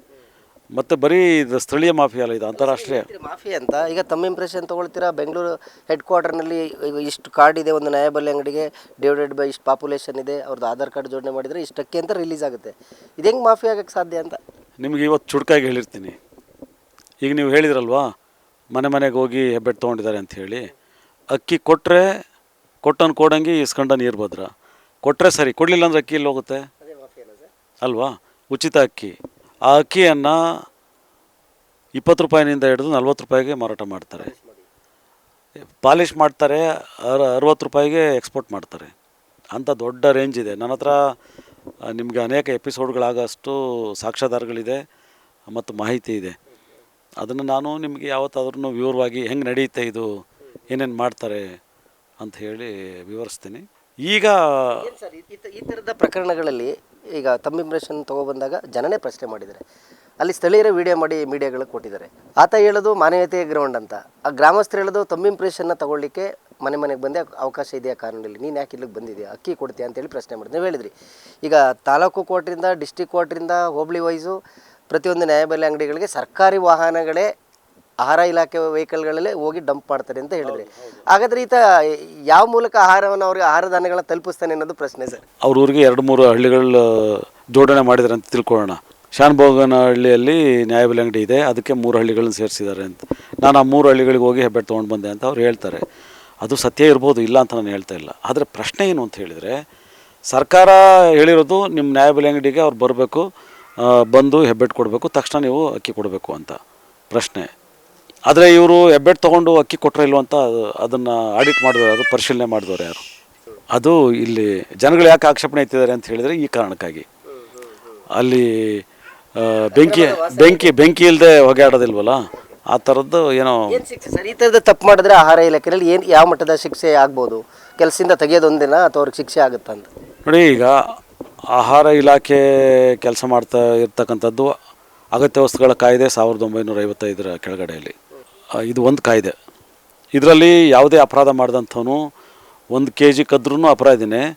B: ಮತ್ತು ಬರೀ ಇದು ಸ್ಥಳೀಯ ಮಾಫಿಯಾ ಅಲ್ಲ ಇದು ಅಂತಾರಾಷ್ಟ್ರೀಯ.
A: ಮಾಫಿಯಾ ಅಂತ. ಈಗ ತಮ್ಮ ಇಂಪ್ರೆಷನ್ ತಗೊಳ್ತೀರಾ? ಬೆಂಗಳೂರು ಹೆಡ್ ಕ್ವಾರ್ಟರ್ನಲ್ಲಿ ಈಗ ಇಷ್ಟು ಕಾರ್ಡ್ ಇದೆ ಒಂದು ನ್ಯಾಯಬಲ್ಯ ಅಂಗಡಿಗೆ ಡಿವೈಡೆಡ್ ಬೈ ಇಷ್ಟು ಪಾಪ್ಯುಲೇಷನ್ ಇದೆ ಅವ್ರದ್ದು ಆಧಾರ್ ಕಾರ್ಡ್ ಜೋಡಣೆ ಮಾಡಿದರೆ ಇಷ್ಟಕ್ಕೆ ಅಂತ ರಿಲೀಸ್ ಆಗುತ್ತೆ. ಇದು ಹೆಂಗೆ ಮಾಫಿಯಾ ಆಗಕ್ಕೆ ಸಾಧ್ಯ ಅಂತ?
B: ನಿಮಗೆ ಇವತ್ತು ಚುಡ್ಕಾಗಿ ಹೇಳಿರ್ತೀನಿ. ಈಗ ನೀವು ಹೇಳಿದ್ರಲ್ವಾ? ಮನೆ ಮನೆಗೆ ಹೋಗಿ ಹೆಬ್ಬೆಟ್ಟು ತೊಗೊಂಡಿದ್ದಾರೆ ಅಂತ ಹೇಳಿ ಅಕ್ಕಿ ಕೊಟ್ಟರೆ ಕೊಟ್ಟನ್ ಕೊಡಂಗೆ ಇಸ್ಕೊಂಡ ನೀರು ಭದ್ರ. ಕೊಟ್ಟರೆ ಸರಿ ಕೊಡಲಿಲ್ಲ ಅಂದ್ರೆ ಅಕ್ಕಿ ಎಲ್ಲಿ ಹೋಗುತ್ತೆ? ಅಲ್ವಾ? ಉಚಿತ ಅಕ್ಕಿ. ಆ ಅಕ್ಕಿಯನ್ನು ಇಪ್ಪತ್ತು ರೂಪಾಯಿನಿಂದ ಹಿಡಿದು ನಲ್ವತ್ತು ರೂಪಾಯಿಗೆ ಮಾರಾಟ ಮಾಡ್ತಾರೆ. ಪಾಲಿಷ್ ಮಾಡ್ತಾರೆ ಅರ ಅರವತ್ತು ರೂಪಾಯಿಗೆ ಎಕ್ಸ್ಪೋರ್ಟ್ ಮಾಡ್ತಾರೆ. ಅಂಥ ದೊಡ್ಡ ರೇಂಜ್ ಇದೆ. ನನ್ನ ಹತ್ರ ನಿಮಗೆ ಅನೇಕ ಎಪಿಸೋಡ್ಗಳಾಗಷ್ಟು ಸಾಕ್ಷ್ಯಾಧಾರಗಳಿದೆ ಮತ್ತು ಮಾಹಿತಿ ಇದೆ. ಅದನ್ನು ನಾನು ನಿಮಗೆ ಯಾವತ್ತಾದ್ರೂ ವಿವರವಾಗಿ ಹೆಂಗೆ ನಡೆಯುತ್ತೆ ಇದು, ಏನೇನು ಮಾಡ್ತಾರೆ ಅಂತ ಹೇಳಿ ವಿವರಿಸ್ತೀನಿ. ಈಗ
A: ಈ- ಥರದ ಪ್ರಕರಣಗಳಲ್ಲಿ ಈಗ ತಮ್ಮ ಇಂಪ್ರೆಷನ್ ತೊಗೊಬಂದಾಗ ಜನನೇ ಪ್ರಶ್ನೆ ಮಾಡಿದ್ದಾರೆ. ಅಲ್ಲಿ ಸ್ಥಳೀಯರ ವಿಡಿಯೋ ಮಾಡಿ ಮೀಡಿಯಾಗಳು ಕೊಟ್ಟಿದ್ದಾರೆ. ಆತ ಹೇಳೋದು ಮಾನವೀಯತೆಯ ಗ್ರೌಂಡ್ ಅಂತ. ಆ ಗ್ರಾಮಸ್ಥರು ಹೇಳೋದು ತಮ್ಮ ಇಂಪ್ರೆಷನ್ನ ತಗೊಳ್ಳಿಕ್ಕೆ ಮನೆ ಮನೆಗೆ ಬಂದೆ ಅವಕಾಶ ಇದೆಯಾ ಕಾರಣದಲ್ಲಿ? ನೀನು ಯಾಕೆ ಇಲ್ಲಿಗೆ ಬಂದಿದ್ಯಾ? ಅಕ್ಕಿ ಕೊಡ್ತೀಯ ಅಂತೇಳಿ ಪ್ರಶ್ನೆ ಮಾಡಿದ್ರು. ಹೇಳಿದ್ರಿ. ಈಗ ತಾಲೂಕು ಕೋರ್ಟ್ರಿಂದ ಡಿಸ್ಟಿಕ್ ಕೋರ್ಟ್ರಿಂದ ಹೋಬಳಿ ವೈಸು ಪ್ರತಿಯೊಂದು ನ್ಯಾಯಬೆಲೆ ಅಂಗಡಿಗಳಿಗೆ ಸರ್ಕಾರಿ ವಾಹನಗಳೇ ಆಹಾರ ಇಲಾಖೆ ವೆಹಿಕಲ್ಗಳಲ್ಲೇ ಹೋಗಿ ಡಂಪ್ ಮಾಡ್ತಾರೆ ಅಂತ ಹೇಳಿದ್ರಿ. ಹಾಗಾದ್ರೆ ಈತ ಯಾವ ಮೂಲಕ ಆಹಾರವನ್ನು ಅವ್ರಿಗೆ ಆಹಾರ ಧಾನ್ಯಗಳನ್ನ ತಲುಪಿಸ್ತಾನೆ ಅನ್ನೋದು ಪ್ರಶ್ನೆ ಸರ್.
B: ಅವ್ರ ಊರಿಗೆ ಎರಡು ಮೂರು ಹಳ್ಳಿಗಳ ಜೋಡಣೆ ಮಾಡಿದ್ದಾರೆ ಅಂತ ತಿಳ್ಕೊಳ್ಳೋಣ. ಶಾನ್ಭೋಗನ ಹಳ್ಳಿಯಲ್ಲಿ ನ್ಯಾಯಬೆಲೆ ಅಂಗಡಿ ಇದೆ ಅದಕ್ಕೆ ಮೂರು ಹಳ್ಳಿಗಳನ್ನ ಸೇರಿಸಿದ್ದಾರೆ ಅಂತ. ನಾನು ಆ ಮೂರು ಹಳ್ಳಿಗಳಿಗೆ ಹೋಗಿ ಹೆಬ್ಬೆಟ್ಟು ತೊಗೊಂಡು ಬಂದೆ ಅಂತ ಅವ್ರು ಹೇಳ್ತಾರೆ. ಅದು ಸತ್ಯ ಇರ್ಬೋದು ಇಲ್ಲ ಅಂತ ನಾನು ಹೇಳ್ತಾ ಇಲ್ಲ. ಆದರೆ ಪ್ರಶ್ನೆ ಏನು ಅಂತ ಹೇಳಿದರೆ ಸರ್ಕಾರ ಹೇಳಿರೋದು ನಿಮ್ಮ ನ್ಯಾಯಬೆಲೆ ಅಂಗಡಿಗೆ ಅವ್ರು ಬರಬೇಕು ಬಂದು ಹೆಬ್ಬೆಟ್ಟು ಕೊಡಬೇಕು ತಕ್ಷಣ ನೀವು ಅಕ್ಕಿ ಕೊಡಬೇಕು ಅಂತ ಪ್ರಶ್ನೆ. ಆದರೆ ಇವರು ಹೆಬ್ಬೆಟ್ಟು ತೊಗೊಂಡು ಅಕ್ಕಿ ಕೊಟ್ಟರೆ ಇಲ್ವ ಅಂತ ಅದನ್ನು ಆಡಿಟ್ ಮಾಡಿದವರು ಯಾರು ಪರಿಶೀಲನೆ ಮಾಡಿದವರು ಯಾರು? ಅದು ಇಲ್ಲಿ ಜನಗಳು ಯಾಕೆ ಆಕ್ಷೇಪಣೆ ಎತ್ತಿದ್ದಾರೆ ಅಂತ ಹೇಳಿದರೆ ಈ ಕಾರಣಕ್ಕಾಗಿ. ಅಲ್ಲಿ ಬೆಂಕಿ ಬೆಂಕಿ ಬೆಂಕಿ ಇಲ್ಲದೆ ಹೊಗೆ ಆಡೋದಿಲ್ವಲ್ಲ ಆ ಥರದ್ದು ಏನೋ
A: ಸರ್? ಈ ಥರದ ತಪ್ಪು ಮಾಡಿದ್ರೆ ಆಹಾರ ಇಲಾಖೆಯಲ್ಲಿ ಏನು ಯಾವ ಮಟ್ಟದ ಶಿಕ್ಷೆ ಆಗ್ಬೋದು? ಕೆಲಸದಿಂದ ತೆಗೆಯೋದೊಂದಿನ ಅಥವಾ ಅವ್ರಿಗೆ ಶಿಕ್ಷೆ ಆಗುತ್ತಂತ ಅಂತ?
B: ನೋಡಿ ಈಗ ಆಹಾರ ಇಲಾಖೆ ಕೆಲಸ ಮಾಡ್ತಾ ಇರ್ತಕ್ಕಂಥದ್ದು ಅಗತ್ಯ ವಸ್ತುಗಳ ಕಾಯ್ದೆ ಸಾವಿರದ ಒಂಬೈನೂರ ಐವತ್ತೈದರ ಕೆಳಗಡೆಯಲ್ಲಿ. ಇದು ಒಂದು ಕಾಯ್ದೆ. ಇದರಲ್ಲಿ ಯಾವುದೇ ಅಪರಾಧ ಮಾಡಿದಂಥವನು ಒಂದು ಕೆ ಜಿ ಕದ್ರೂ ಅಪರಾಧಿನೇ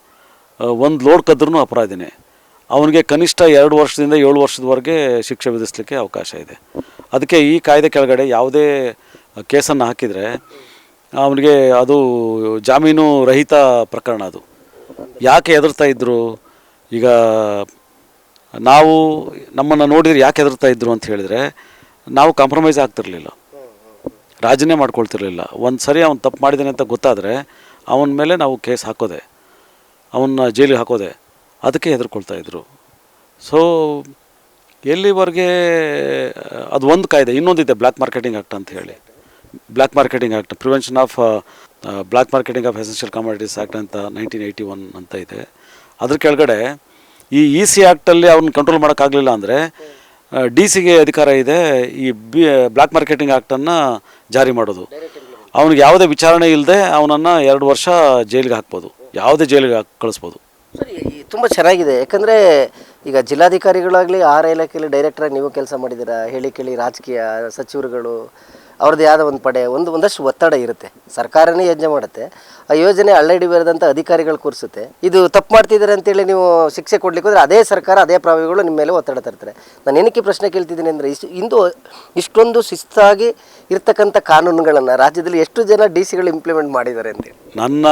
B: ಒಂದು ಲೋಡ್ ಕದ್ರೂ ಅಪರಾಧಿನೇ. ಅವನಿಗೆ ಕನಿಷ್ಠ ಎರಡು ವರ್ಷದಿಂದ ಏಳು ವರ್ಷದವರೆಗೆ ಶಿಕ್ಷೆ ವಿಧಿಸಲಿಕ್ಕೆ ಅವಕಾಶ ಇದೆ. ಅದಕ್ಕೆ ಈ ಕಾಯ್ದೆ ಕೆಳಗಡೆ ಯಾವುದೇ ಕೇಸನ್ನು ಹಾಕಿದರೆ ಅವನಿಗೆ ಅದು ಜಾಮೀನು ರಹಿತ ಪ್ರಕರಣ ಅದು. ಯಾಕೆ ಹೆದರ್ತಾ ಇದ್ದರು ಈಗ ನಾವು ನಮ್ಮನ್ನು ನೋಡಿದ್ರೆ ಯಾಕೆ ಹೆದರ್ತಾ ಇದ್ರು ಅಂತ ಹೇಳಿದರೆ, ನಾವು ಕಾಂಪ್ರಮೈಸ್ ಆಗ್ತಿರಲಿಲ್ಲ. ರಾಜೀನೇ ಮಾಡ್ಕೊಳ್ತಿರ್ಲಿಲ್ಲ. ಒಂದು ಸರಿ ಅವ್ನು ತಪ್ಪು ಮಾಡಿದ್ದಾನೆ ಅಂತ ಗೊತ್ತಾದರೆ ಅವನ ಮೇಲೆ ನಾವು ಕೇಸ್ ಹಾಕೋದೆ, ಅವನ್ನ ಜೈಲಿಗೆ ಹಾಕೋದೆ, ಅದಕ್ಕೆ ಹೆದರ್ಕೊಳ್ತಾ ಇದ್ರು. ಸೊ ಎಲ್ಲಿವರೆಗೆ, ಅದು ಒಂದು ಕಾಯ್ದೆ, ಇನ್ನೊಂದಿದೆ ಬ್ಲ್ಯಾಕ್ ಮಾರ್ಕೆಟಿಂಗ್ ಆ್ಯಕ್ಟ್ ಅಂತ ಹೇಳಿ. Black marketing act prevention of black marketing of essential commodities act ಅಂತ ನೈನ್ಟೀನ್ ಏಯ್ಟಿ ಒನ್ ಅಂತ ಇದೆ. ಅದ್ರ ಕೆಳಗಡೆ ಈ ಇ ಸಿ ಆ್ಯಕ್ಟಲ್ಲಿ ಅವ್ನ ಕಂಟ್ರೋಲ್ ಮಾಡೋಕ್ಕಾಗಲಿಲ್ಲ ಅಂದರೆ ಡಿ ಸಿಗೆ ಅಧಿಕಾರ ಇದೆ, ಈ ಬಿ ಬ್ಲ್ಯಾಕ್ ಮಾರ್ಕೆಟಿಂಗ್ ಆ್ಯಕ್ಟನ್ನು ಜಾರಿ ಮಾಡೋದು. ಅವ್ನಿಗೆ ಯಾವುದೇ ವಿಚಾರಣೆ ಇಲ್ಲದೆ ಅವನನ್ನು ಎರಡು ವರ್ಷ ಜೈಲಿಗೆ ಹಾಕ್ಬೋದು. ಯಾವುದೇ ಜೈಲಿಗೆ ಹಾಕಿ, ಕಳಿಸ್ಬೋದು.
A: ತುಂಬ ಚೆನ್ನಾಗಿದೆ. ಯಾಕಂದರೆ ಈಗ ಜಿಲ್ಲಾಧಿಕಾರಿಗಳಾಗಲಿ ಆಹಾರ ಇಲಾಖೆಯಲ್ಲಿ ಡೈರೆಕ್ಟ್ರಾಗಿ ನೀವು ಕೆಲಸ ಮಾಡಿದ್ದೀರಾ? ಹೇಳಿ ಕೇಳಿ ರಾಜಕೀಯ ಸಚಿವರುಗಳು ಅವ್ರದ್ದೇ ಯಾವುದೋ ಒಂದು ಪಡೆ, ಒಂದು ಒಂದಷ್ಟು ಒತ್ತಡ ಇರುತ್ತೆ. ಸರ್ಕಾರನೇ ಯೋಜನೆ ಮಾಡುತ್ತೆ. ಆ ಯೋಜನೆ ಅಳ್ಳಡಿ ಬರೆದಂಥ ಅಧಿಕಾರಿಗಳು ಕೂರಿಸುತ್ತೆ. ಇದು ತಪ್ಪು ಮಾಡ್ತಿದ್ದಾರೆ ಅಂತೇಳಿ ನೀವು ಶಿಕ್ಷೆ ಕೊಡ್ಲಿಕ್ಕೆ ಹೋದರೆ ಅದೇ ಸರ್ಕಾರ, ಅದೇ ಪ್ರಾವಿಗಳು ನಿಮ್ಮ ಮೇಲೆ ಒತ್ತಡ ತರ್ತಾರೆ. ನಾನು ಏನಕ್ಕೆ ಪ್ರಶ್ನೆ ಕೇಳ್ತಿದ್ದೀನಿ ಅಂದರೆ, ಇಷ್ಟು ಇಂದು ಇಷ್ಟೊಂದು ಶಿಸ್ತಾಗಿ ಇರ್ತಕ್ಕಂಥ ಕಾನೂನುಗಳನ್ನು ರಾಜ್ಯದಲ್ಲಿ ಎಷ್ಟು ಜನ ಡಿ ಸಿಗಳು ಇಂಪ್ಲಿಮೆಂಟ್ ಮಾಡಿದ್ದಾರೆ ಅಂತೇಳಿ
B: ನನ್ನ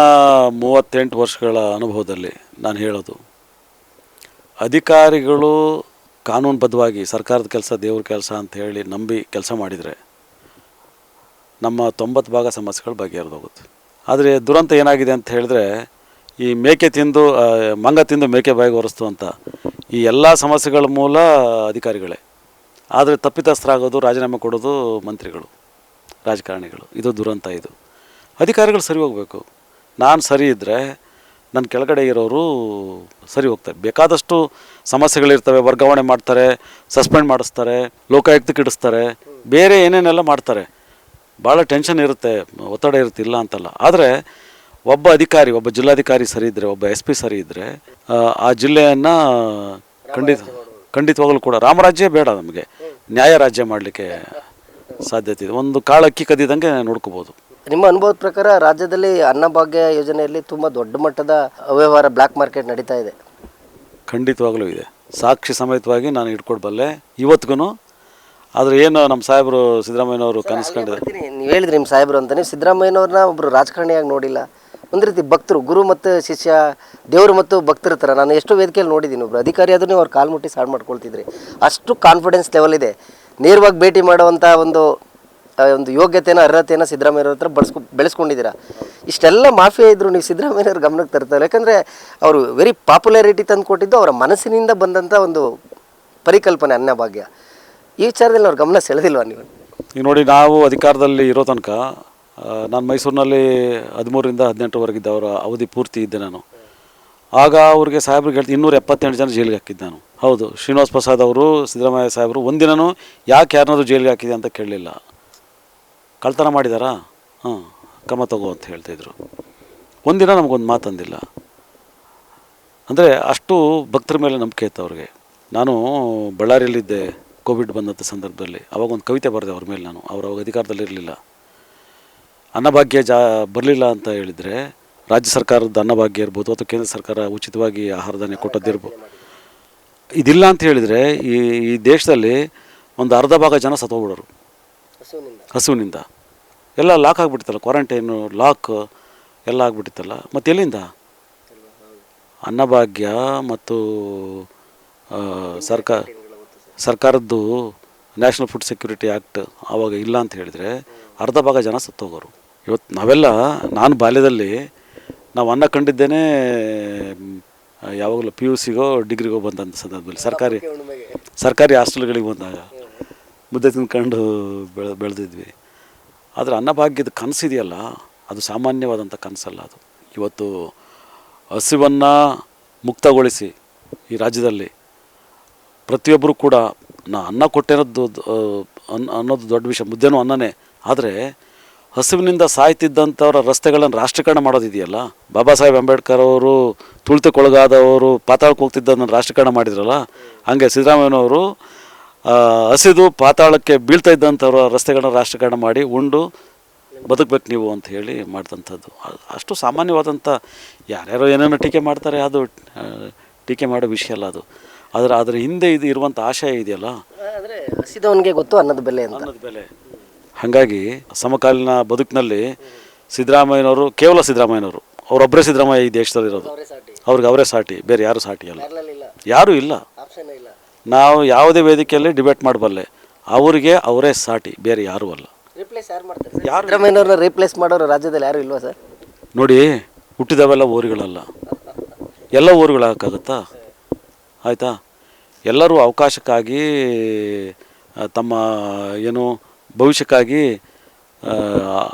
B: ಮೂವತ್ತೆಂಟು ವರ್ಷಗಳ ಅನುಭವದಲ್ಲಿ ನಾನು ಹೇಳೋದು, ಅಧಿಕಾರಿಗಳು ಕಾನೂನುಬದ್ಧವಾಗಿ ಸರ್ಕಾರದ ಕೆಲಸ, ದೇವ್ರ ಕೆಲಸ ಅಂತ ಹೇಳಿ ನಂಬಿ ಕೆಲಸ ಮಾಡಿದರೆ ನಮ್ಮ ತೊಂಬತ್ತು ಭಾಗ ಸಮಸ್ಯೆಗಳು ಬಗೆಹರಿದೋಗುತ್ತೆ ಆದರೆ ದುರಂತ ಏನಾಗಿದೆ ಅಂತ ಹೇಳಿದ್ರೆ, ಈ ಮೇಕೆ ತಿಂದು ಮಂಗ ತಿಂದು ಮೇಕೆ ಬಾಯಿಗೆ ಒರೆಸ್ತು ಅಂತ ಈ ಎಲ್ಲ ಸಮಸ್ಯೆಗಳ ಮೂಲ ಅಧಿಕಾರಿಗಳೇ. ಆದರೆ ತಪ್ಪಿತಸ್ಥರಾಗೋದು, ರಾಜೀನಾಮೆ ಕೊಡೋದು ಮಂತ್ರಿಗಳು, ರಾಜಕಾರಣಿಗಳು. ಇದು ದುರಂತ ಇದು. ಅಧಿಕಾರಿಗಳು ಸರಿ ಹೋಗಬೇಕು. ನಾನು ಸರಿ ಇದ್ದರೆ ನನ್ನ ಕೆಳಗಡೆ ಇರೋರು ಸರಿ ಹೋಗ್ತಾರೆ. ಬೇಕಾದಷ್ಟು ಸಮಸ್ಯೆಗಳಿರ್ತವೆ ವರ್ಗಾವಣೆ ಮಾಡ್ತಾರೆ, ಸಸ್ಪೆಂಡ್ ಮಾಡಿಸ್ತಾರೆ ಲೋಕಾಯುಕ್ತಕ್ಕೆ ಇಡಿಸ್ತಾರೆ ಬೇರೆ ಏನೇನೆಲ್ಲ ಮಾಡ್ತಾರೆ. ಭಾಳ ಟೆನ್ಷನ್ ಇರುತ್ತೆ ಒತ್ತಡ ಇರುತ್ತೆ ಇಲ್ಲ ಅಂತಲ್ಲ. ಆದರೆ ಒಬ್ಬ ಅಧಿಕಾರಿ ಒಬ್ಬ ಜಿಲ್ಲಾಧಿಕಾರಿ ಸರಿ ಇದ್ದರೆ ಒಬ್ಬ ಎಸ್ ಪಿ ಸರಿ ಇದ್ದರೆ ಆ ಜಿಲ್ಲೆಯನ್ನು ಖಂಡಿತ ಖಂಡಿತವಾಗಲೂ ಕೂಡ ರಾಮರಾಜ್ಯ ಬೇಡ ನಮಗೆ. ನ್ಯಾಯ ರಾಜ್ಯ ಮಾಡಲಿಕ್ಕೆ ಸಾಧ್ಯತೆ ಇದೆ. ಒಂದು ಕಾಳು ಅಕ್ಕಿ ಕದ್ದಿದಂಗೆ ನೋಡ್ಕೋಬೋದು.
A: ನಿಮ್ಮ ಅನುಭವದ ಪ್ರಕಾರ ರಾಜ್ಯದಲ್ಲಿ ಅನ್ನಭಾಗ್ಯ ಯೋಜನೆಯಲ್ಲಿ ತುಂಬ ದೊಡ್ಡ ಮಟ್ಟದ ಅವ್ಯವಹಾರ ಬ್ಲ್ಯಾಕ್ ಮಾರ್ಕೆಟ್ ನಡೀತಾ ಇದೆ.
B: ಖಂಡಿತವಾಗಲೂ ಇದೆ. ಸಾಕ್ಷಿ ಸಮೇತವಾಗಿ ನಾನು ಇಟ್ಕೊಡ್ಬಲ್ಲೆ ಇವತ್ತಿಗೂ ಆದರೆ ಏನು ನಮ್ಮ ಸಾಹೇಬರು ಸಿದ್ದರಾಮಯ್ಯನವರು ಕನಸ್ಕೊಂಡಿದ್ದಾರೆ.
A: ನೀವು ಹೇಳಿದ್ರಿ ನಿಮ್ಮ ಸಾಹೇಬರು ಅಂತ ನೀವು ಸಿದ್ದರಾಮಯ್ಯನವ್ರನ್ನ ಒಬ್ಬರು ರಾಜಕಾರಣಿಯಾಗಿ ನೋಡಿಲ್ಲ. ಒಂದು ರೀತಿ ಭಕ್ತರು ಗುರು ಮತ್ತು ಶಿಷ್ಯ ದೇವರು ಮತ್ತು ಭಕ್ತರ ಥರ ನಾನು ಎಷ್ಟು ವೇದಿಕೆಯಲ್ಲಿ ನೋಡಿದ್ದೀನಿ. ಒಬ್ರು ಅಧಿಕಾರಿ ಆದ್ರೂ ಅವ್ರು ಕಾಲು ಮುಟ್ಟಿ ಸಾಡ್ ಮಾಡ್ಕೊಳ್ತಿದ್ರಿ. ಅಷ್ಟು ಕಾನ್ಫಿಡೆನ್ಸ್ ಲೆವೆಲ್ ಇದೆ. ನೇರವಾಗಿ ಭೇಟಿ ಮಾಡುವಂಥ ಒಂದು ಆ, ಒಂದು ಯೋಗ್ಯತೆನ ಅರ್ಹತೆಯನ್ನು ಸಿದ್ದರಾಮಯ್ಯವ್ರ ಹತ್ರ ಬಳಸ್ಕೊ ಬೆಳೆಸ್ಕೊಂಡಿದ್ದೀರಾ? ಇಷ್ಟೆಲ್ಲ ಮಾಫಿಯಾ ಇದ್ರು ನೀವು ಸಿದ್ದರಾಮಯ್ಯವ್ರ ಗಮನಕ್ಕೆ ತರ್ತಾರೆ ಯಾಕಂದರೆ ಅವರು ವೆರಿ ಪಾಪ್ಯುಲಾರಿಟಿ ತಂದು ಕೊಟ್ಟಿದ್ದು ಅವರ ಮನಸ್ಸಿನಿಂದ ಬಂದಂಥ ಒಂದು ಪರಿಕಲ್ಪನೆ ಅನ್ನಭಾಗ್ಯ ಈ ವಿಚಾರದಲ್ಲಿ ಅವ್ರ ಗಮನ ಸೆಳೆದಿಲ್ವಾ ನೀವು?
B: ಈಗ ನೋಡಿ, ನಾವು ಅಧಿಕಾರದಲ್ಲಿ ಇರೋ ತನಕ ನಾನು ಮೈಸೂರಿನಲ್ಲಿ ಹದಿಮೂರರಿಂದ ಹದಿನೆಂಟರವರೆಗಿದ್ದ ಅವರ ಅವಧಿ ಪೂರ್ತಿ ಇದ್ದೆ ನಾನು. ಆಗ ಅವ್ರಿಗೆ ಸಾಹೇಬ್ರಿಗೆ ಹೇಳ್ತೀನಿ ಇನ್ನೂರ ಎಪ್ಪತ್ತೆಂಟು ಜನ ಜೈಲಿಗೆ ಹಾಕಿದ್ದೆ ನಾನು. ಹೌದು, ಶ್ರೀನಿವಾಸ್ ಪ್ರಸಾದ್ ಅವರು, ಸಿದ್ದರಾಮಯ್ಯ ಸಾಹೇಬರು ಒಂದಿನೂ ಯಾಕೆ ಯಾರನ್ನಾದ್ರೂ ಜೈಲಿಗೆ ಹಾಕಿದೆ ಅಂತ ಕೇಳಲಿಲ್ಲ. ಕಳ್ತನ ಮಾಡಿದಾರಾ? ಹಾಂ ಕ್ರಮ ತಗೋ ಅಂತ ಹೇಳ್ತಾಯಿದ್ರು ಒಂದಿನ ನಮಗೊಂದು ಮಾತಂದಿಲ್ಲ ಅಂದರೆ ಅಷ್ಟು ಭಕ್ತರ ಮೇಲೆ ನಂಬಿಕೆ ಇತ್ತು ಅವ್ರಿಗೆ. ನಾನು ಬಳ್ಳಾರಿಯಲ್ಲಿದ್ದೆ. ಕೋವಿಡ್ ಬಂದಂಥ ಸಂದರ್ಭದಲ್ಲಿ ಅವಾಗ ಒಂದು ಕವಿತೆ ಬರೆದೆ ಅವ್ರ ಮೇಲೆ ನಾನು. ಅವ್ರು ಅವಾಗ ಅಧಿಕಾರದಲ್ಲಿ ಇರಲಿಲ್ಲ. ಅನ್ನಭಾಗ್ಯ ಜಾ ಬರಲಿಲ್ಲ ಅಂತ ಹೇಳಿದರೆ ರಾಜ್ಯ ಸರ್ಕಾರದ ಅನ್ನಭಾಗ್ಯ ಇರ್ಬೋದು ಅಥವಾ ಕೇಂದ್ರ ಸರ್ಕಾರ ಉಚಿತವಾಗಿ ಆಹಾರ ಧಾನ್ಯ ಕೊಟ್ಟದ್ದಿರ್ಬೋದು ಇದಿಲ್ಲ ಅಂತ ಹೇಳಿದರೆ ಈ ಈ ದೇಶದಲ್ಲಿ ಒಂದು ಅರ್ಧ ಭಾಗ ಜನ ಸತ್ತೋಗ್ಬಿಡೋರು. ಹಸುವಿನಿಂದ. ಎಲ್ಲ ಲಾಕ್ ಆಗಿಬಿಟ್ಟಿತ್ತಲ್ಲ, ಕ್ವಾರಂಟೈನು, ಲಾಕ್ ಎಲ್ಲ ಆಗಿಬಿಟ್ಟಿತ್ತಲ್ಲ, ಮತ್ತು ಎಲ್ಲಿಂದ? ಅನ್ನಭಾಗ್ಯ ಮತ್ತು ಸರ್ಕಾರ ಸರ್ಕಾರದ್ದು ನ್ಯಾಷನಲ್ ಫುಡ್ ಸೆಕ್ಯೂರಿಟಿ ಆ್ಯಕ್ಟ್ ಆವಾಗ ಇಲ್ಲ ಅಂತ ಹೇಳಿದರೆ ಅರ್ಧ ಭಾಗ ಜನ ಸತ್ತೋಗೋರು. ಇವತ್ತು ನಾವೆಲ್ಲ, ನಾನು ಬಾಲ್ಯದಲ್ಲಿ ನಾವು ಅನ್ನ ಕಂಡಿದ್ದೇನೆ ಯಾವಾಗಲೂ ಪಿ ಯು ಸಿಗೋ ಡಿಗ್ರಿಗೋ ಬಂದಂಥ ಸಂದರ್ಭದಲ್ಲಿ. ಸರ್ಕಾರಿ ಸರ್ಕಾರಿ ಹಾಸ್ಟೆಲ್ಗಳಿಗೆ ಬಂದಾಗ ಮುದ್ದೆ ತಿಂದ್ಕೊಂಡು ಬೆಳೆ, ಬೆಳೆದಿದ್ವಿ. ಆದರೆ ಅನ್ನಭಾಗ್ಯದ ಕನಸಿದೆಯಲ್ಲ, ಅದು ಸಾಮಾನ್ಯವಾದಂಥ ಕನಸಲ್ಲ ಅದು. ಇವತ್ತು ಹಸಿವನ್ನು ಮುಕ್ತಗೊಳಿಸಿ ಈ ರಾಜ್ಯದಲ್ಲಿ ಪ್ರತಿಯೊಬ್ಬರು ಕೂಡ ನಾ ಅನ್ನ ಕೊಟ್ಟಿರೋದು ಅನ್ನ ಅನ್ ಅನ್ನೋದು ದೊಡ್ಡ ವಿಷಯ, ಮುದ್ದೆನೂ ಅನ್ನನೇ. ಆದರೆ ಹಸುವಿನಿಂದ ಸಾಯ್ತಿದ್ದಂಥವ್ರ ರಸ್ತೆಗಳನ್ನು ರಾಷ್ಟ್ರೀಕರಣ ಮಾಡೋದಿದೆಯಲ್ಲ? ಬಾಬಾ ಸಾಹೇಬ್ ಅಂಬೇಡ್ಕರ್ ಅವರು ತುಳಿತಕ್ಕೊಳಗಾದವರು ಪಾತಾಳಕ್ಕೆ ಹೋಗ್ತಿದ್ದನ್ನು ರಾಷ್ಟ್ರೀಕರಣ ಮಾಡಿದ್ರಲ್ಲ? ಹಾಗೆ ಸಿದ್ದರಾಮಯ್ಯನವರು ಹಸಿದು ಪಾತಾಳಕ್ಕೆ ಬೀಳ್ತಾ ಇದ್ದಂಥವ್ರ ರಸ್ತೆಗಳನ್ನ ರಾಷ್ಟ್ರೀಕರಣ ಮಾಡಿ ಉಂಡು, ಬದುಕಬೇಕು ನೀವು ಅಂತ ಹೇಳಿ ಮಾಡಿದಂಥದ್ದು. ಅಷ್ಟು ಸಾಮಾನ್ಯವಾದಂಥ, ಯಾರ್ಯಾರೋ ಏನೇನೋ ಟೀಕೆ ಮಾಡ್ತಾರೆ, ಅದು ಟೀಕೆ ಮಾಡೋ ವಿಷಯ ಅಲ್ಲ ಅದು. ಆದರೆ ಅದರ ಹಿಂದೆ ಇದು ಇರುವಂಥ ಆಶಯ ಇದೆಯಲ್ಲ?
A: ಆದರೆ ಹಸಿದವನಿಗೆ ಗೊತ್ತು ಅನ್ನದ ಬೆಲೆ ಅಂತ.
B: ಅನ್ನೋದು ಬೆಲೆ. ಹಾಗಾಗಿ ಸಮಕಾಲೀನ ಬದುಕಿನಲ್ಲಿ ಸಿದ್ದರಾಮಯ್ಯನವರು ಕೇವಲ ಸಿದ್ದರಾಮಯ್ಯನವರು ಅವರೊಬ್ಬರೇ ಸಿದ್ದರಾಮಯ್ಯ ಈ ದೇಶದಲ್ಲಿ ಇರೋದು. ಅವ್ರಿಗೆ ಅವರೇ ಸಾಟಿ ಬೇರೆ ಯಾರು ಸಾಟಿ ಅಲ್ಲ. ಯಾರೂ ಇಲ್ಲ. ನಾವು ಯಾವುದೇ ವೇದಿಕೆಯಲ್ಲಿ ಡಿಬೇಟ್ ಮಾಡಬಲ್ಲೆ. ಅವರಿಗೆ ಅವರೇ ಸಾಟಿ ಬೇರೆ ಯಾರೂ ಅಲ್ಲ.
A: ರಿಪ್ಲೇಸ್ ಯಾರು ಮಾಡ್ತಾರೆ ಸಿದ್ದರಾಮಯ್ಯನವ್ರನ್ನ ರಿಪ್ಲೇಸ್ ಮಾಡೋರು ರಾಜ್ಯದಲ್ಲಿ ಯಾರು ಇಲ್ವಾ ಸರ್
B: ನೋಡಿ ಹುಟ್ಟಿದವೆಲ್ಲ ಊರುಗಳಲ್ಲ. ಎಲ್ಲ ಊರುಗಳಾಗಕ್ಕಾಗತ್ತಾ ಆಯಿತಾ? ಎಲ್ಲರೂ ಅವಕಾಶಕ್ಕಾಗಿ ತಮ್ಮ, ಏನು, ಭವಿಷ್ಯಕ್ಕಾಗಿ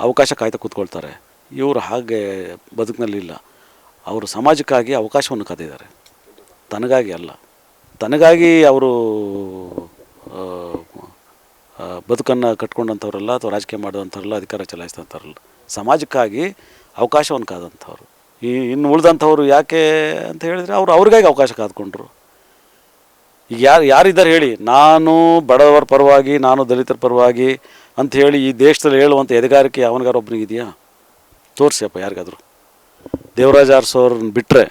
B: ಅವಕಾಶ ಕಾಯ್ತಾ ಕೂತ್ಕೊಳ್ತಾರೆ. ಇವರು ಹಾಗೆ ಬದುಕಿನಲ್ಲಿಲ್ಲ. ಅವರು ಸಮಾಜಕ್ಕಾಗಿ ಅವಕಾಶವನ್ನು ಕದಿದ್ದಾರೆ ತನಗಾಗಿ ಅಲ್ಲ. ತನಗಾಗಿ ಅವರು ಬದುಕನ್ನು ಕಟ್ಕೊಂಡಂಥವ್ರಲ್ಲ ಅಥವಾ ರಾಜಕೀಯ ಮಾಡಿದಂಥವ್ರಲ್ಲ ಅಧಿಕಾರ ಚಲಾಯಿಸಿದಂಥವ್ರಲ್ಲ. ಸಮಾಜಕ್ಕಾಗಿ ಅವಕಾಶವನ್ನು ಕಾದಂಥವ್ರು ಈ, ಇನ್ನು ಉಳಿದಂಥವ್ರು ಯಾಕೆ ಅಂತ ಹೇಳಿದರೆ ಅವರು ಅವ್ರಿಗಾಗಿ ಅವಕಾಶ ಕಾದ್ಕೊಂಡ್ರು. ಈಗ ಯಾರು, ಯಾರಿದ್ದಾರೆ ಹೇಳಿ, ನಾನು ಬಡವರ ಪರವಾಗಿ, ನಾನು ದಲಿತರ ಪರವಾಗಿ ಅಂತ ಹೇಳಿ ಈ ದೇಶದಲ್ಲಿ ಹೇಳುವಂಥ ಎದೆಗಾರಿಕೆ ಅವನಿಗಾರ ಒಬ್ಬನಿಗೆ ಇದೆಯಾ? ತೋರಿಸಿಯಪ್ಪ ಯಾರಿಗಾದ್ರು. ದೇವರಾಜ ಅರಸೋರನ್ನ ಬಿಟ್ಟರೆ